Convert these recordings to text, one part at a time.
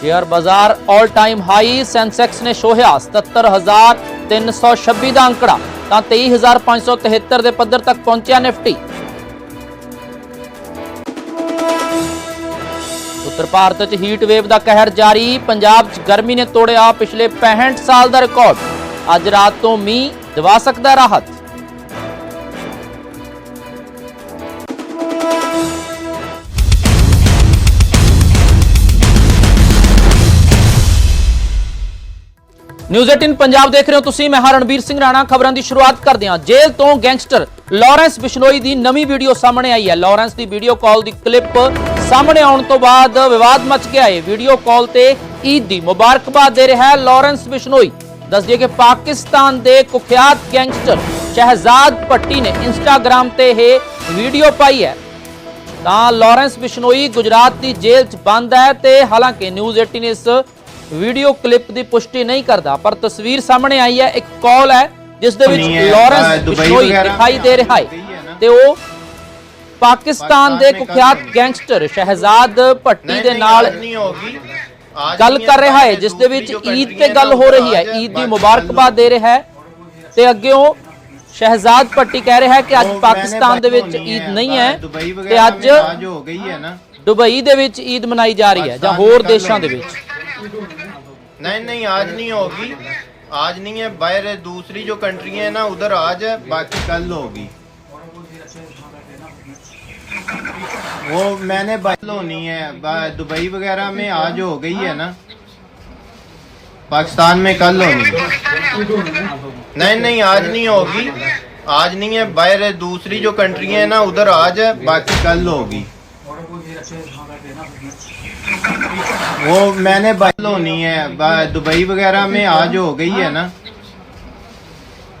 Share ਬਾਜ਼ਾਰ 올 time high Sensex ਨੇ ਛੋਹਿਆ 77326 ਦਾ ਅੰਕੜਾ, ਤਾਂ 23573 ਦੇ ਪੱਧਰ ਤੱਕ ਪਹੁੰਚਿਆ ਨਿਫਟੀ। ਉੱਤਰ ਭਾਰਤ 'ਚ ਹੀਟ ਵੇਵ ਦਾ ਕਹਿਰ ਜਾਰੀ, ਪੰਜਾਬ 'ਚ ਗਰਮੀ ਨੇ ਤੋੜਿਆ ਪਿਛਲੇ 65 ਸਾਲ ਦਾ ਰਿਕਾਰਡ ਅੱਜ ਰਾਤ ਤੋਂ ਮੀਂਹ ਦਿਵਾ ਸਕਦਾ ਰਾਹਤ। ਨਿਊਜ਼ 18 ਪੰਜਾਬ ਦੇਖ ਰਹੇ ਹੋ ਤੁਸੀਂ, ਮੈਂ ਹਾਂ ਰਣਬੀਰ ਸਿੰਘ ਰਾਣਾ। ਖਬਰਾਂ ਦੀ ਸ਼ੁਰੂਆਤ ਕਰਦੇ ਹਾਂ। ਜੇਲ੍ਹ ਤੋਂ ਗੈਂਗਸਟਰ ਲਾਰੈਂਸ ਬਿਸ਼ਨੋਈ ਦੀ ਨਵੀਂ ਵੀਡੀਓ ਸਾਹਮਣੇ ਆਈ ਹੈ। ਲਾਰੈਂਸ ਦੀ ਵੀਡੀਓ ਕਾਲ ਦੀ ਕਲਿੱਪ ਸਾਹਮਣੇ ਆਉਣ ਤੋਂ ਬਾਅਦ ਵਿਵਾਦ ਮਚ ਗਿਆ ਹੈ। ਵੀਡੀਓ ਕਾਲ ਤੇ ਈਦ ਦੀ ਮੁਬਾਰਕਬਾਦ ਦੇ ਰਿਹਾ ਹੈ ਲਾਰੈਂਸ ਬਿਸ਼ਨੋਈ। ਦੱਸ ਦਈਏ ਕਿ ਪਾਕਿਸਤਾਨ ਦੇ ਕੁਖਿਆਤ ਗੈਂਗਸਟਰ ਸ਼ਹਿਜ਼ਾਦ ਭੱਟੀ ਨੇ ਇੰਸਟਾਗ੍ਰam ਤੇ ਇਹ ਵੀਡੀਓ ਪਾਈ ਹੈ। ਤਾਂ ਲਾਰੈਂਸ ਬਿਸ਼ਨੋਈ ਗੁਜਰਾਤ ਦੀ ਜੇਲ੍ਹ 'ਚ ਬੰਦ ਹੈ ਤੇ ਹਾਲਾਂਕਿ ਨਿਊਜ਼ 18 ਇਸ ਵੀਡੀਓ ਕਲਿੱਪ ਦੀ ਪੁਸ਼ਟੀ ਨਹੀਂ ਕਰਦਾ ਪਰ ਤਸਵੀਰ ਸਾਹਮਣੇ ਆਈ ਹੈ ਇੱਕ ਕਾਲ ਹੈ ਜਿਸ ਦੇ ਵਿੱਚ ਲਾਰੈਂਸ ਬਿਸ਼ਨੋਈ ਦਿਖਾਈ ਦੇ ਰਿਹਾ ਹੈ। ਤੇ ਉਹ ਪਾਕਿਸਤਾਨ ਦੇ ਕੁਖਿਆਤ ਗੈਂਗਸਟਰ ਸ਼ਹਿਜ਼ਾਦ ਭੱਟੀ ਦੇ ਨਾਲ ਗੱਲ ਕਰ ਰਿਹਾ ਹੈ ਜਿਸ ਦੇ ਵਿੱਚ ਈਦ ਤੇ ਗੱਲ ਹੋ ਰਹੀ ਹੈ ਈਦ ਦੀ ਮੁਬਾਰਕਬਾਦ ਦੇ ਰਿਹਾ ਹੈ। ਤੇ ਅੱਗੇ ਉਹ ਸ਼ਹਿਜ਼ਾਦ ਭੱਟੀ ਕਹਿ ਰਿਹਾ ਹੈ ਕਿ ਅੱਜ ਪਾਕਿਸਤਾਨ ਦੇ ਵਿੱਚ ਈਦ ਨਹੀਂ ਹੈ ਤੇ ਅੱਜ ਦੁਬਈ ਦੇ ਵਿੱਚ ਈਦ ਮਨਾਈ ਜਾ ਰਹੀ ਹੈ ਜਾਂ ਹੋਰ ਦੇਸ਼ਾਂ ਦੇ ਵਿੱਚ। नहीं नहीं, आज नहीं होगी। आज नहीं है, बाहर दूसरी जो कंट्री है ना, उधर आज है, बाकी कल होगी। वो मैंने बदल होनी है दुबई वगैरह में आज हो गई है ना। पाकिस्तान में कल होनी। नहीं नहीं, आज नहीं होगी। आज नहीं है, बाहर दूसरी जो कंट्री है ना, उधर आज है, बाकी कल होगी। वो मैंने बदल होनी है दुबई वगैरह में आज हो गई है ना।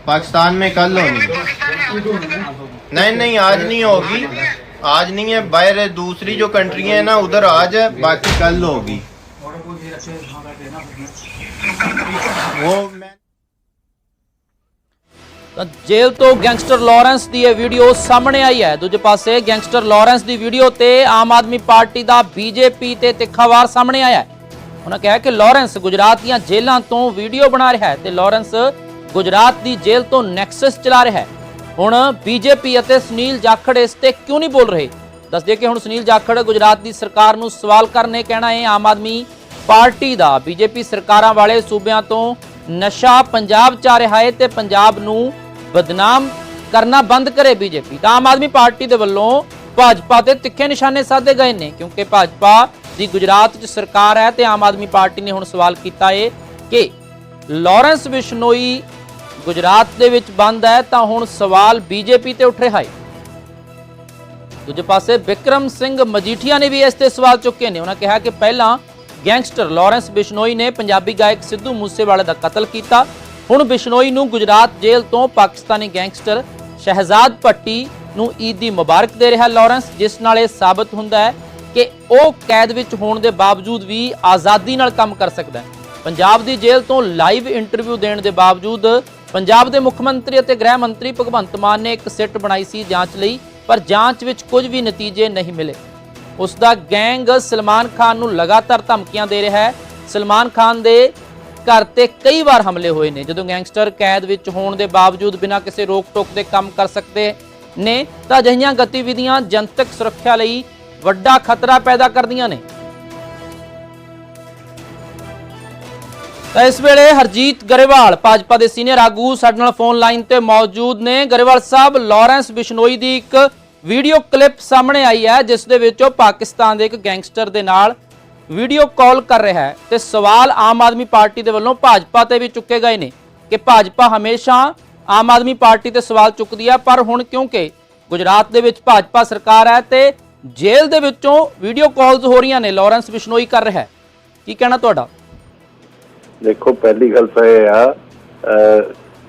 पाकिस्तान में कल होनी। नहीं नहीं, आज नहीं होगी। आज नहीं है, बाहर दूसरी जो कंट्री है ना, उधर आज है, बाकी कल होगी। वो मैं ਤਾਂ ਜੇਲ੍ਹ ਤੋਂ ਗੈਂਗਸਟਰ ਲਾਰੈਂਸ ਦੀ ਇਹ ਵੀਡੀਓ ਸਾਹਮਣੇ ਆਈ ਹੈ। ਦੂਜੇ ਪਾਸੇ ਗੈਂਗਸਟਰ ਲਾਰੈਂਸ ਦੀ ਵੀਡੀਓ ਤੇ ਆਮ ਆਦਮੀ ਪਾਰਟੀ ਦਾ ਬੀਜੇਪੀ ਤੇ ਤਿੱਖਾਵਾਰ ਸਾਹਮਣੇ ਆਇਆ ਹੈ। ਉਹਨਾਂ ਕਿਹਾ ਕਿ ਲਾਰੈਂਸ ਗੁਜਰਾਤ ਦੀਆਂ ਜੇਲ੍ਹਾਂ ਤੋਂ ਵੀਡੀਓ ਬਣਾ ਰਿਹਾ ਹੈ ਤੇ ਲਾਰੈਂਸ ਗੁਜਰਾਤ ਦੀ ਜੇਲ੍ਹ ਤੋਂ ਨੈਕਸਸ ਚਲਾ ਰਿਹਾ ਹੈ। ਹੁਣ ਬੀਜੇਪੀ ਅਤੇ ਸੁਨੀਲ ਜਾਖੜ ਇਸ ਤੇ ਕਿਉਂ ਨਹੀਂ ਬੋਲ ਰਹੇ? ਦੱਸਦੇ ਕਿ ਹੁਣ ਸੁਨੀਲ ਜਾਖੜ ਗੁਜਰਾਤ ਦੀ ਸਰਕਾਰ ਨੂੰ ਸਵਾਲ ਕਰਨੇ ਕਹਿਣਾ ਹੈ ਆਮ ਆਦਮੀ ਪਾਰਟੀ ਦਾ। ਬੀਜੇਪੀ ਸਰਕਾਰਾਂ ਵਾਲੇ ਸੂਬਿਆਂ ਤੋਂ ਨਸ਼ਾ ਪੰਜਾਬ ਚ ਆ ਰਿਹਾ ਹੈ ਤੇ ਪੰਜਾਬ ਨੂੰ ਬਦਨਾਮ ਕਰਨਾ ਬੰਦ ਕਰੇ ਬੀਜੇਪੀ। ਤਾਂ ਆਮ ਆਦਮੀ ਪਾਰਟੀ ਦੇ ਵੱਲੋਂ ਭਾਜਪਾ ਤੇ ਤਿੱਖੇ ਨਿਸ਼ਾਨੇ ਸਾਧੇ ਗਏ ਨੇ, ਕਿਉਂਕਿ ਭਾਜਪਾ ਦੀ ਗੁਜਰਾਤ 'ਚ ਸਰਕਾਰ ਹੈ ਤੇ ਆਮ ਆਦਮੀ ਪਾਰਟੀ ਨੇ ਹੁਣ ਸਵਾਲ ਕੀਤਾ ਹੈ ਕਿ ਲਾਰੈਂਸ ਬਿਸ਼ਨੋਈ ਗੁਜਰਾਤ ਦੇ ਵਿੱਚ ਬੰਦ ਹੈ ਤਾਂ ਹੁਣ ਸਵਾਲ ਬੀਜੇਪੀ ਤੇ ਉੱਠ ਰਿਹਾ ਹੈ ਦੂਜੇ ਪਾਸੇ ਵਿਕਰਮ ਸਿੰਘ ਮਜੀਠੀਆ ਨੇ ਵੀ ਇਸ ਤੇ ਸਵਾਲ ਚੁੱਕੇ ਨੇ। ਉਹਨਾਂ ਕਿਹਾ ਕਿ ਪਹਿਲਾਂ ਗੈਂਗਸਟਰ ਲਾਰੈਂਸ ਬਿਸ਼ਨੋਈ ਨੇ ਪੰਜਾਬੀ ਗਾਇਕ ਸਿੱਧੂ ਮੂਸੇਵਾਲੇ ਦਾ ਕਤਲ ਕੀਤਾ ਹੁਣ ਬਿਸ਼ਨੋਈ ਨੂੰ ਗੁਜਰਾਤ ਜੇਲ੍ਹ ਤੋਂ ਪਾਕਿਸਤਾਨੀ ਗੈਂਗਸਟਰ ਸ਼ਹਿਜ਼ਾਦ ਭੱਟੀ ਨੂੰ ਈਦ ਦੀ ਮੁਬਾਰਕ ਦੇ ਰਿਹਾ ਲਾਰੈਂਸ, ਜਿਸ ਨਾਲ ਇਹ ਸਾਬਤ ਹੁੰਦਾ ਹੈ ਕਿ ਉਹ ਕੈਦ ਵਿੱਚ ਹੋਣ ਦੇ ਬਾਵਜੂਦ ਵੀ ਆਜ਼ਾਦੀ ਨਾਲ ਕੰਮ ਕਰ ਸਕਦਾ ਹੈ। ਪੰਜਾਬ ਦੀ ਜੇਲ੍ਹ ਤੋਂ ਲਾਈਵ ਇੰਟਰਵਿਊ ਦੇਣ ਦੇ ਬਾਵਜੂਦ ਪੰਜਾਬ ਦੇ ਮੁੱਖ ਮੰਤਰੀ ਅਤੇ ਗ੍ਰਹਿ ਮੰਤਰੀ ਭਗਵੰਤ ਮਾਨ ਨੇ ਇੱਕ ਸਿੱਟ ਬਣਾਈ ਸੀ ਜਾਂਚ ਲਈ, ਪਰ ਜਾਂਚ ਵਿੱਚ ਕੁਝ ਵੀ ਨਤੀਜੇ ਨਹੀਂ ਮਿਲੇ। ਉਸ ਦਾ ਗੈਂਗ ਸਲਮਾਨ ਖਾਨ ਨੂੰ ਲਗਾਤਾਰ ਧਮਕੀਆਂ ਦੇ ਰਿਹਾ ਹੈ। ਸਲਮਾਨ ਖਾਨ ਦੇ ਘਰ ਤੇ ਕਈ ਵਾਰ ਹਮਲੇ ਹੋਏ ਨੇ। ਜਦੋਂ ਗੈਂਗਸਟਰ ਕੈਦ ਵਿੱਚ ਹੋਣ ਦੇ ਬਾਵਜੂਦ ਬਿਨਾਂ ਕਿਸੇ ਰੋਕ ਟੋਕ ਦੇ ਕੰਮ ਕਰ ਸਕਦੇ ਨੇ, ਤਾਂ ਅਜਿਹੀਆਂ ਗਤੀਵਿਧੀਆਂ ਜਨਤਕ ਸੁਰੱਖਿਆ ਲਈ ਵੱਡਾ ਖਤਰਾ ਪੈਦਾ ਕਰਦੀਆਂ ਨੇ। ਤਾਂ ਇਸ ਵੇਲੇ ਹਰਜੀਤ ਗਰੇਵਾਲ, ਭਾਜਪਾ ਦੇ ਸੀਨੀਅਰ ਆਗੂ ਸਾਡੇ ਨਾਲ ਫੋਨ ਲਾਈਨ ਤੇ ਮੌਜੂਦ ਨੇ। ਗਰੇਵਾਲ ਸਾਹਿਬ, ਲਾਰੈਂਸ ਬਿਸ਼ਨੋਈ ਦੀ ਇੱਕ ਵੀਡੀਓ ਕਲਿੱਪ ਸਾਹਮਣੇ ਆਈ ਹੈ, ਜਿਸ ਦੇ ਵਿੱਚ ਉਹ ਪਾਕਿਸਤਾਨ ਦੇ ਇੱਕ ਗੈਂਗਸਟਰ ਦੇ ਨਾਲ ਵੀਡੀਓ ਕਾਲ ਕਰ ਰਿਹਾ ਹੈ ਤੇ ਸਵਾਲ ਆਮ ਆਦਮੀ ਪਾਰਟੀ ਦੇ ਵੱਲੋਂ ਭਾਜਪਾ ਤੇ ਵੀ ਚੁੱਕੇ ਗਏ ਨੇ ਕਿ ਭਾਜਪਾ ਹਮੇਸ਼ਾ ਆਮ ਆਦਮੀ ਪਾਰਟੀ ਤੇ ਸਵਾਲ ਚੁੱਕਦੀ ਹੈ ਪਰ ਹੁਣ ਕਿਉਂਕਿ ਗੁਜਰਾਤ ਦੇ ਵਿੱਚ ਭਾਜਪਾ ਸਰਕਾਰ ਹੈ ਤੇ ਜੇਲ੍ਹ ਦੇ ਵਿੱਚੋਂ ਵੀਡੀਓ ਕਾਲਸ ਹੋ ਰਹੀਆਂ ਨੇ, ਲਾਰੈਂਸ ਬਿਸ਼ਨੋਈ ਕਰ ਰਿਹਾ ਹੈ। ਕੀ ਕਹਿਣਾ ਤੁਹਾਡਾ? ਦੇਖੋ, ਪਹਿਲੀ ਗੱਲ ਤਾਂ ਇਹ ਆ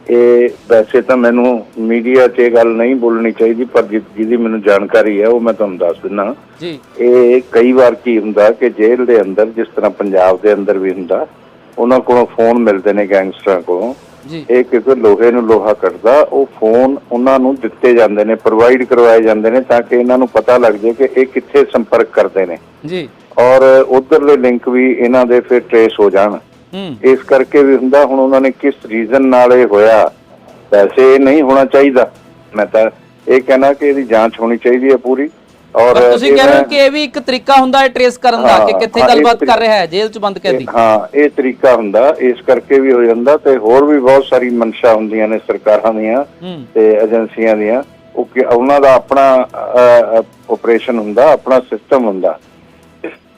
ਇਹ ਵੈਸੇ ਤਾਂ ਮੈਨੂੰ ਮੀਡੀਆ 'ਚ ਇਹ ਗੱਲ ਨਹੀਂ ਬੋਲਣੀ ਚਾਹੀਦੀ ਪਰ ਜਿਹਦੀ ਮੈਨੂੰ ਜਾਣਕਾਰੀ ਹੈ ਉਹ ਮੈਂ ਤੁਹਾਨੂੰ ਦੱਸ ਦਿੰਦਾ। ਜੀ। ਇਹ ਕਈ ਵਾਰ ਕੀ ਹੁੰਦਾ ਕਿ ਜੇਲ੍ਹ ਦੇ ਅੰਦਰ ਜਿਸ ਤਰ੍ਹਾਂ ਪੰਜਾਬ ਦੇ ਅੰਦਰ ਵੀ ਹੁੰਦਾ ਉਹਨਾਂ ਕੋਲੋਂ ਫੋਨ ਮਿਲਦੇ ਨੇ ਗੈਂਗਸਟਰਾਂ ਕੋਲੋਂ। ਜੀ। ਇਹ ਕਿਉਂਕਿ ਲੋਹੇ ਨੂੰ ਲੋਹਾ ਕੱਟਦਾ ਉਹ ਫੋਨ ਉਹਨਾਂ ਨੂੰ ਦਿੱਤੇ ਜਾਂਦੇ ਨੇ ਪ੍ਰੋਵਾਈਡ ਕਰਵਾਏ ਜਾਂਦੇ ਨੇ ਤਾਂ ਕਿ ਇਹਨਾਂ ਨੂੰ ਪਤਾ ਲੱਗ ਜਾਏ ਕਿ ਇਹ ਕਿੱਥੇ ਸੰਪਰਕ ਕਰਦੇ ਨੇ। ਜੀ। ਔਰ ਉਧਰਲੇ ਲਿੰਕ ਵੀ ਇਹਨਾਂ ਦੇ ਫਿਰ ਟ੍ਰੇਸ ਹੋ ਜਾਣ। ਇਸ ਕਰਕੇ ਵੀ ਹੁੰਦਾ ਹੁਣ ਉਹਨਾਂ ਨੇ ਕਿਸ ਰੀਜ਼ਨ ਨਾਲ ਇਹ ਹੋਇਆ? ਵੈਸੇ ਇਹ ਨਹੀਂ ਹੋਣਾ ਚਾਹੀਦਾ। ਮੈਂ ਤਾਂ ਇਹ ਕਹਿਣਾ ਕਿ ਇਹਦੀ ਜਾਂਚ ਹੋਣੀ ਚਾਹੀਦੀ ਹੈ ਪੂਰੀ। ਔਰ ਤੁਸੀਂ ਕਹਿ ਰਹੇ ਹੋ ਕਿ ਇਹ ਵੀ ਇੱਕ ਤਰੀਕਾ ਹੁੰਦਾ ਹੈ ਟਰੇਸ ਕਰਨ ਦਾ ਕਿ ਕਿੱਥੇ ਗੱਲਬਾਤ ਕਰ ਰਿਹਾ ਹੈ ਜੇਲ੍ਹ 'ਚ ਬੰਦ ਕੈਦੀ। ਹਾਂ ਇਹ ਤਰੀਕਾ ਹੁੰਦਾ ਇਸ ਕਰਕੇ ਵੀ ਹੋ ਜਾਂਦਾ ਤੇ ਹੋਰ ਵੀ ਬਹੁਤ ਸਾਰੀ ਮਨਸ਼ਾ ਹੁੰਦੀਆਂ ਨੇ ਸਰਕਾਰਾਂ ਦੀਆਂ ਤੇ ਏਜੰਸੀਆਂ ਦੀਆਂ। ਉਹ ਕਿ ਉਹਨਾਂ ਦਾ ਆਪਣਾ ਆਪਰੇਸ਼ਨ ਹੁੰਦਾ ਆਪਣਾ ਸਿਸਟਮ ਹੁੰਦਾ।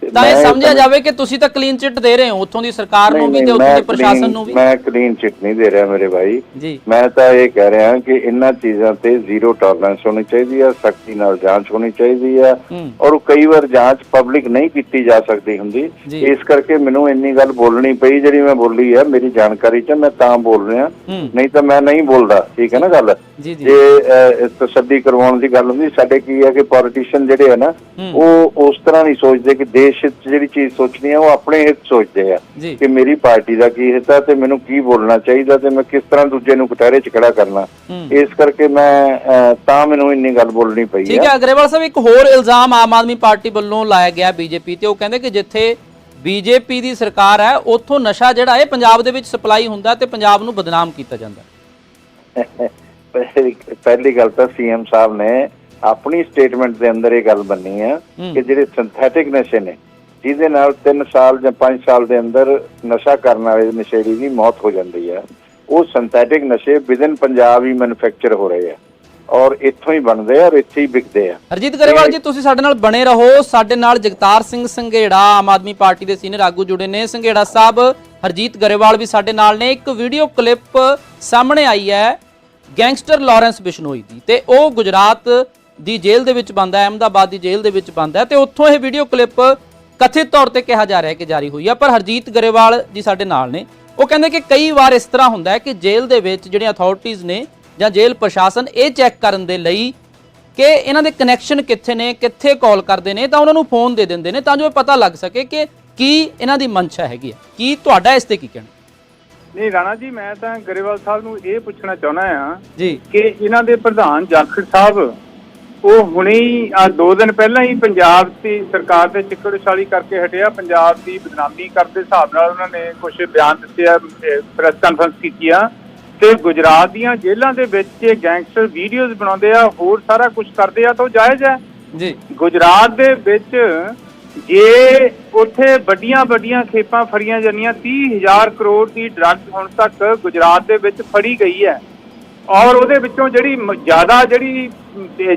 ਤੇ ਇਹ ਸਮਝਿਆ ਜਾਵੇ ਕਿ ਤੁਸੀਂ ਤਾਂ ਕਲੀਨ ਚਿੱਟ ਦੇ ਰਹੇ ਹੋ ਉੱਥੋਂ ਦੀ ਸਰਕਾਰ ਨੂੰ ਵੀ ਤੇ ਉੱਥੋਂ ਦੇ ਪ੍ਰਸ਼ਾਸਨ ਨੂੰ ਵੀ। ਮੈਂ ਕਲੀਨ ਚਿੱਟ ਨਹੀਂ ਦੇ ਰਿਹਾ ਮੇਰੇ ਭਾਈ। ਮੈਂ ਤਾਂ ਇਹ ਕਹਿ ਰਿਹਾ ਕਿ ਇਹਨਾਂ ਚੀਜ਼ਾਂ ਤੇ ਜ਼ੀਰੋ ਟੋਲਰੈਂਸ ਹੋਣੀ ਚਾਹੀਦੀ ਹੈ ਸਖਤੀ ਨਾਲ ਜਾਂਚ ਹੋਣੀ ਚਾਹੀਦੀ ਹੈ ਹੂੰ। ਔਰ ਕਈ ਵਾਰ ਜਾਂਚ ਪਬਲਿਕ ਨਹੀਂ ਕੀਤੀ ਜਾ ਸਕਦੀ ਹੁੰਦੀ। ਇਸ ਕਰਕੇ ਮੈਨੂੰ ਇੰਨੀ ਗੱਲ ਬੋਲਣੀ ਪਈ ਜਿਹੜੀ ਮੈਂ ਬੋਲੀ ਹੈ ਮੇਰੀ ਜਾਣਕਾਰੀ 'ਚ ਮੈਂ ਤਾਂ ਬੋਲ ਰਿਹਾ। ਹੂੰ। ਨਹੀਂ ਤਾਂ ਮੈਂ ਨਹੀਂ ਬੋਲਦਾ ਠੀਕ ਹੈ ਨਾ ਗੱਲ? ਜੀ ਤਸੱਦੀ ਕਰਵਾਉਣ ਦੀ ਗੱਲ ਹੁੰਦੀ ਸਾਡੇ ਕੀ ਹੈ ਕਿ ਪੋਲੀਟੀਸ਼ੀਅਨ ਜਿਹੜੇ ਆ ਨਾ ਹੂੰ। ਉਹ ਉਸ ਤਰ੍ਹਾਂ ਨਹੀਂ ਸੋਚਦੇ ਕਿ ਦੇਸ਼ ਹਿੱਤ 'ਚ ਜਿਹੜੀ ਚੀਜ਼ ਸੋਚਣੀ ਹੈ ਉਹ ਆਪਣੇ ਹਿੱਤ ਸੋਚਦੇ ਆ ਕਿ ਮੇਰੀ ਪਾਰਟੀ ਦਾ ਕੀ ਹਿੱਸਾ ਹੈ ਤੇ ਮੈਨੂੰ ਕੀ ਬੋਲਣਾ ਚਾਹੀਦਾ ਤੇ ਮੈਂ ਕਿਸ ਤਰ੍ਹਾਂ ਦੂਜੇ ਨੂੰ ਕਟਾਰੇ 'ਚ ਖੜਾ ਕਰਨਾ। ਹੂੰ। ਇਸ ਕਰਕੇ ਮੈਂ ਤਾਂ ਮੈਨੂੰ ਇੰਨੀ ਗੱਲ ਬੋਲਣੀ ਪਈ ਠੀਕ ਹੈ ਅਗਰੇਵਾਲ ਸਾਹਿਬ ਇੱਕ ਹੋਰ ਇਲਜ਼ਾਮ ਆਮ ਆਦਮੀ ਪਾਰਟੀ ਵੱਲੋਂ ਲਾਇਆ ਗਿਆ ਬੀਜੇਪੀ ਤੇ। ਉਹ ਕਹਿੰਦੇ ਕਿ ਜਿੱਥੇ ਬੀਜੇਪੀ ਦੀ ਸਰਕਾਰ ਹੈ ਉੱਥੋਂ ਨਸ਼ਾ ਜਿਹੜਾ ਹੈ ਪੰਜਾਬ ਦੇ ਵਿੱਚ ਸਪਲਾਈ ਹੁੰਦਾ ਤੇ ਪੰਜਾਬ ਨੂੰ ਬਦਨਾਮ ਕੀਤਾ ਜਾਂਦਾ। ਪਹਿਲੀ ਗੱਲ ਤਾਂ ਸੀਐਮ ਸਾਹਿਬ ਨੇ ਆਪਣੀ ਸਟੇਟਮੈਂਟ ਦੇ ਅੰਦਰ ਇਹ ਗੱਲ ਬੰਨੀ ਆ ਹੂੰ। ਕਿ ਜਿਹੜੇ ਸਿੰਥੈਟਿਕ ਨਸ਼ੇ ਨੇ ਜਿਹਦੇ ਨਾਲ 3 ਸਾਲ ਜਾਂ 5 ਸਾਲ ਦੇ ਅੰਦਰ ਨਸ਼ਾ ਕਰਨ ਵਾਲੇ ਨਸ਼ੇੜੀ ਦੀ ਮੌਤ ਹੋ ਜਾਂਦੀ ਹੈ। ਉਹ ਸਿੰਥੈਟਿਕ ਨਸ਼ੇ ਵਿਦਨ ਪੰਜਾਬ ਹੀ ਮੈਨੂਫੈਕਚਰ ਹੋ ਰਹੇ ਆ। ਔਰ ਇੱਥੋਂ ਹੀ ਬਣਦੇ ਆ ਔਰ ਇੱਥੇ ਹੀ ਵਿਕਦੇ ਆ। ਹਰਜੀਤ ਗਰੇਵਾਲ ਜੀ ਤੁਸੀਂ ਸਾਡੇ ਨਾਲ ਬਣੇ ਰਹੋ। ਸਾਡੇ ਨਾਲ ਜਗਤਾਰ ਸਿੰਘ ਸੰਘੇੜਾ ਆਮ ਆਦਮੀ ਪਾਰਟੀ ਦੇ ਸੀਨੀਅਰ ਆਗੂ ਜੁੜੇ ਨੇ। ਸੰਘੇੜਾ ਸਾਹਿਬ ਹਰਜੀਤ ਗਰੇਵਾਲ ਵੀ ਸਾਡੇ ਨਾਲ ਨੇ। ਇੱਕ ਵੀਡੀਓ ਕਲਿੱਪ ਸਾਹਮਣੇ ਆਈ ਹੈ ਗੈਂਗਸਟਰ ਲਾਰੈਂਸ ਬਿਸ਼ਨੋਈ ਦੀ। ਤੇ ਉਹ ਗੁਜਰਾਤ ਦੀ ਜੇਲ੍ਹ ਦੇ ਵਿੱਚ ਬੰਦ ਹੈ ਅਹਿਮਦਾਬਾਦ ਦੀ ਜੇਲ੍ਹ ਦੇ ਵਿੱਚ ਬੰਦ ਹੈ। ਤੇ ਉੱਥੋਂ ਇਹ ਵੀਡੀਓ ਕਲਿੱਪ ਕਥਿਤ ਤੌਰ ਤੇ ਕਿਹਾ ਜਾ ਰਿਹਾ ਹੈ ਕਿ ਜਾਰੀ ਹੋਈ ਹੈ ਪਰ ਹਰਜੀਤ ਗਰੇਵਾਲ ਜੀ ਸਾਡੇ ਨਾਲ ਨੇ। ਉਹ ਕਹਿੰਦੇ ਕਿ ਕਈ ਵਾਰ ਇਸ ਤਰ੍ਹਾਂ ਹੁੰਦਾ ਹੈ ਕਿ ਜੇਲ੍ਹ ਦੇ ਵਿੱਚ ਜਿਹੜੀਆਂ ਅਥਾਰਟੀਆਂ ਨੇ ਜਾਂ ਜੇਲ੍ਹ ਪ੍ਰਸ਼ਾਸਨ ਇਹ ਚੈੱਕ ਕਰਨ ਦੇ ਲਈ ਕਿ ਇਹਨਾਂ ਦੇ ਕਨੈਕਸ਼ਨ ਕਿੱਥੇ ਨੇ ਕਿੱਥੇ ਕਾਲ ਕਰਦੇ ਨੇ ਤਾਂ ਉਹਨਾਂ ਨੂੰ ਫੋਨ ਦੇ ਦਿੰਦੇ ਨੇ ਤਾਂ ਜੋ ਇਹ ਪਤਾ ਲੱਗ ਸਕੇ ਕਿ ਕੀ ਇਹਨਾਂ ਦੀ ਮਨਸ਼ਾ ਹੈਗੀ ਹੈ ਕੀ ਤੁਹਾਡਾ ਇਸ ਤੇ ਕੀ ਕਹਿਣਾ? ਨਹੀਂ ਰਾਣਾ ਜੀ ਮੈਂ ਤਾਂ ਗਰੇਵਾਲ ਸਾਹਿਬ ਨੂੰ ਇਹ ਪੁੱਛਣਾ ਚਾਹੁੰਦਾ ਆ ਜੀ। ਕਿ ਇਹਨਾਂ ਦੇ ਪ੍ਰਧਾਨ ਜਾਖੜ ਸਾਹਿਬ ਉਹ ਹੁਣੇ ਹੀ ਆ ਦੋ ਦਿਨ ਪਹਿਲਾਂ ਹੀ ਪੰਜਾਬ ਦੀ ਸਰਕਾਰ ਤੇ ਚਿੱਕੜਛਾਲੀ ਕਰਕੇ ਹਟਿਆ। ਪੰਜਾਬ ਦੀ ਬਦਨਾਮੀ ਕਰਦੇ ਹਿਸਾਬ ਨਾਲ ਉਹਨਾਂ ਨੇ ਕੁਝ ਬਿਆਨ ਦਿੱਤੇ ਆ ਪ੍ਰੈਸ ਕਾਨਫਰੰਸ ਕੀਤੀ ਆ। ਤੇ ਗੁਜਰਾਤ ਦੀਆਂ ਜੇਲ੍ਹਾਂ ਦੇ ਵਿੱਚ ਗੈਂਗਸਟਰ ਵੀਡੀਓਜ਼ ਬਣਾਉਂਦੇ ਆ ਹੋਰ ਸਾਰਾ ਕੁਝ ਕਰਦੇ ਆ ਤਾਂ ਉਹ ਜਾਇਜ਼ ਹੈ। ਜੀ। ਗੁਜਰਾਤ ਦੇ ਵਿੱਚ ਜੇ ਉੱਥੇ ਵੱਡੀਆਂ ਵੱਡੀਆਂ ਖੇਪਾਂ ਫੜੀਆਂ ਜਾਂਦੀਆਂ 30000 ਕਰੋੜ ਦੀ ਡਰੱਗ ਹੁਣ ਤੱਕ ਗੁਜਰਾਤ ਦੇ ਵਿੱਚ ਫੜੀ ਗਈ ਹੈ। ਔਰ ਉਹਦੇ ਵਿੱਚੋਂ ਜਿਹੜੀ ਜ਼ਿਆਦਾ ਜਿਹੜੀ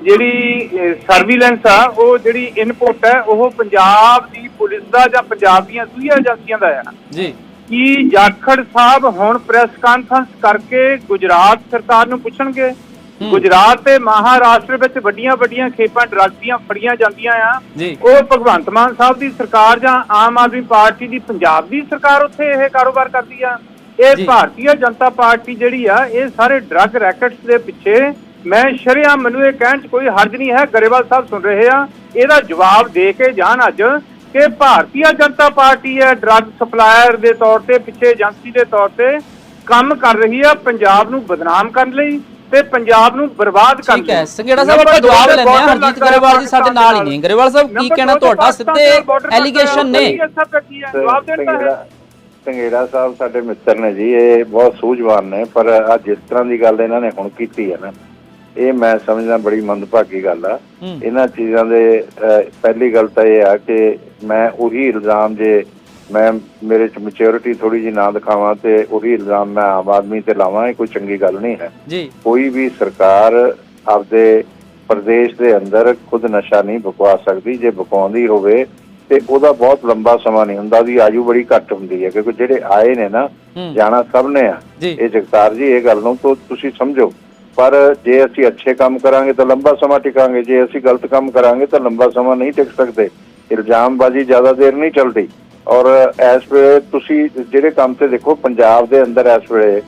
ਜਿਹੜੀ ਸਰਵੀਲੈਂਸ ਆ ਉਹ ਜਿਹੜੀ ਇਨਪੁਟ ਹੈ ਉਹ ਪੰਜਾਬ ਦੀ ਪੁਲਿਸ ਦਾ ਜਾਂ ਪੰਜਾਬ ਦੀਆਂ ਸੂਈਆਂ ਏਜੰਸੀਆਂ ਦਾ ਆ। ਜੀ। ਕੀ ਜਾਖੜ ਸਾਹਿਬ ਹੁਣ ਪ੍ਰੈਸ ਕਾਨਫਰੰਸ ਕਰਕੇ ਗੁਜਰਾਤ ਸਰਕਾਰ ਨੂੰ ਪੁੱਛਣਗੇ। ਗੁਜਰਾਤ ਤੇ ਮਹਾਰਾਸ਼ਟਰ ਵਿੱਚ ਵੱਡੀਆਂ ਵੱਡੀਆਂ ਖੇਪਾਂ ਡਰੱਗ ਦੀਆਂ ਫੜੀਆਂ ਜਾਂਦੀਆਂ ਆ। ਉਹ ਭਗਵੰਤ ਮਾਨ ਸਾਹਿਬ ਦੀ ਸਰਕਾਰ ਜਾਂ ਆਮ ਆਦਮੀ ਪਾਰਟੀ ਦੀ ਪੰਜਾਬ ਦੀ ਸਰਕਾਰ ਉੱਥੇ ਇਹ ਕਾਰੋਬਾਰ ਕਰਦੀ ਆ? ਇਹ। ਭਾਰਤੀ ਜਨਤਾ ਪਾਰਟੀ ਜਿਹੜੀ ਆ ਇਹ ਸਾਰੇ ਡਰੱਗ ਰੈਕਟਸ ਦੇ ਪਿੱਛੇ ਮੈਂ ਸ਼ਰੇਆਮ ਮੈਨੂੰ ਇਹ ਕਹਿਣ 'ਚ ਕੋਈ ਹਰਜ ਨਹੀਂ ਹੈ ਗਰੇਵਾਲ ਸਾਹਿਬ ਸੁਣ ਰਹੇ ਆ ਇਹਦਾ ਜਵਾਬ ਦੇ ਕੇ ਜਾਣ ਅੱਜ ਕਿ ਭਾਰਤੀ ਜਨਤਾ ਪਾਰਟੀ ਹੈ ਡਰੱਗ ਸਪਲਾਇਰ ਦੇ ਤੌਰ ਤੇ ਪਿੱਛੇ ਏਜੰਸੀ ਦੇ ਤੌਰ ਤੇ ਕੰਮ ਕਰ ਰਹੀ ਆ ਪੰਜਾਬ ਨੂੰ ਬਦਨਾਮ ਕਰਨ ਲਈ ਤੇ ਪੰਜਾਬ ਨੂੰ ਬਰਬਾਦ ਕਰਨ ਠੀਕ ਹੈ। ਸੰਗੇੜਾ ਸਾਹਿਬ ਆਪਾਂ ਜਵਾਬ ਲੈਂਦੇ border ਹਰਜੀਤ ਗਰੇਵਾਲ ਜੀ ਸਾਡੇ ਨਾਲ ਹੀ ਨੇ। ਗਰੇਵਾਲ ਸਾਹਿਬ ਕੀ ਕਹਿਣਾ ਤੁਹਾਡਾ? ਸਿੱਧੇ ਐਲੀਗੇਸ਼ਨ ਨੇ। ਜਵਾਬ ਦੇਣ ਦਾ ਹੈ? ਸੰਗੇੜਾ ਸਾਹਿਬ ਸਾਡੇ ਮਿੱਤਰ ਨੇ ਜੀ ਇਹ ਬਹੁਤ ਸੂਝਵਾਨ ਨੇ ਪਰ ਆ ਜਿਸ ਤਰ੍ਹਾਂ ਦੀ ਗੱਲ ਇਹਨਾਂ ਨੇ ਹੁਣ ਕੀਤੀ ਹੈ ਨਾ ਇਹ ਮੈਂ ਸਮਝਦਾ ਬੜੀ ਮੰਦਭਾਗੀ ਗੱਲ ਆ। ਇਹਨਾਂ ਚੀਜ਼ਾਂ ਦੇ ਪਹਿਲੀ ਗੱਲ ਤਾਂ ਇਹ ਆ ਕਿ ਮੈਂ ਉਹੀ ਇਲਜ਼ਾਮ ਜੇ ਮੈਂ ਮੇਰੇ ਚ ਮੈਚਿਓਰਿਟੀ ਥੋੜੀ ਜੀ ਨਾ ਦਿਖਾਵਾਂ ਤੇ ਉਹੀ ਇਲਜ਼ਾਮ ਮੈਂ ਆਮ ਆਦਮੀ ਤੇ ਲਾਵਾਂ ਇਹ ਕੋਈ ਚੰਗੀ ਗੱਲ ਨਹੀਂ ਹੈ। ਜੀ। ਕੋਈ ਵੀ ਸਰਕਾਰ ਆਪਦੇ ਪ੍ਰਦੇਸ਼ ਦੇ ਅੰਦਰ ਖੁਦ ਨਸ਼ਾ ਨਹੀਂ ਬਕਵਾ ਸਕਦੀ ਜੇ ਬਕਵਾਉਂਦੀ ਹੋਵੇ ਤੇ ਉਹਦਾ ਬਹੁਤ ਲੰਬਾ ਸਮਾਂ ਨਹੀਂ ਹੁੰਦਾ ਉਹਦੀ ਆਯੂ ਬੜੀ ਘੱਟ ਹੁੰਦੀ ਹੈ ਕਿਉਂਕਿ ਜਿਹੜੇ ਆਏ ਨੇ ਨਾ ਜਾਣਾ ਸਭ ਨੇ ਆ। ਇਹ ਜਗਤਾਰ ਜੀ ਇਹ ਗੱਲ ਨੂੰ ਤੋਂ ਤੁਸੀਂ ਸਮਝੋ। ਪਰ ਜੇ ਅਸੀਂ ਅੱਛੇ ਕੰਮ ਕਰਾਂਗੇ ਤਾਂ ਲੰਬਾ ਸਮਾਂ ਟਿਕਾਂਗੇ ਜੇ ਅਸੀਂ ਗਲਤ ਕੰਮ ਕਰਾਂਗੇ ਤਾਂ ਲੰਬਾ ਸਮਾਂ ਨਹੀਂ ਟਿਕ ਸਕਦੇ। ਇਲਜ਼ਾਮਬਾਜ਼ੀ ਜ਼ਿਆਦਾ ਦੇਰ ਨਹੀਂ ਚੱਲਦੀ। ਔਰ ਇਸ ਵੇਲੇ ਤੁਸੀਂ ਜਿਹੜੇ ਕੰਮ ਤੇ ਦੇਖੋ ਪੰਜਾਬ ਦੇ ਅੰਦਰ ਇਸ ਵੇਲੇ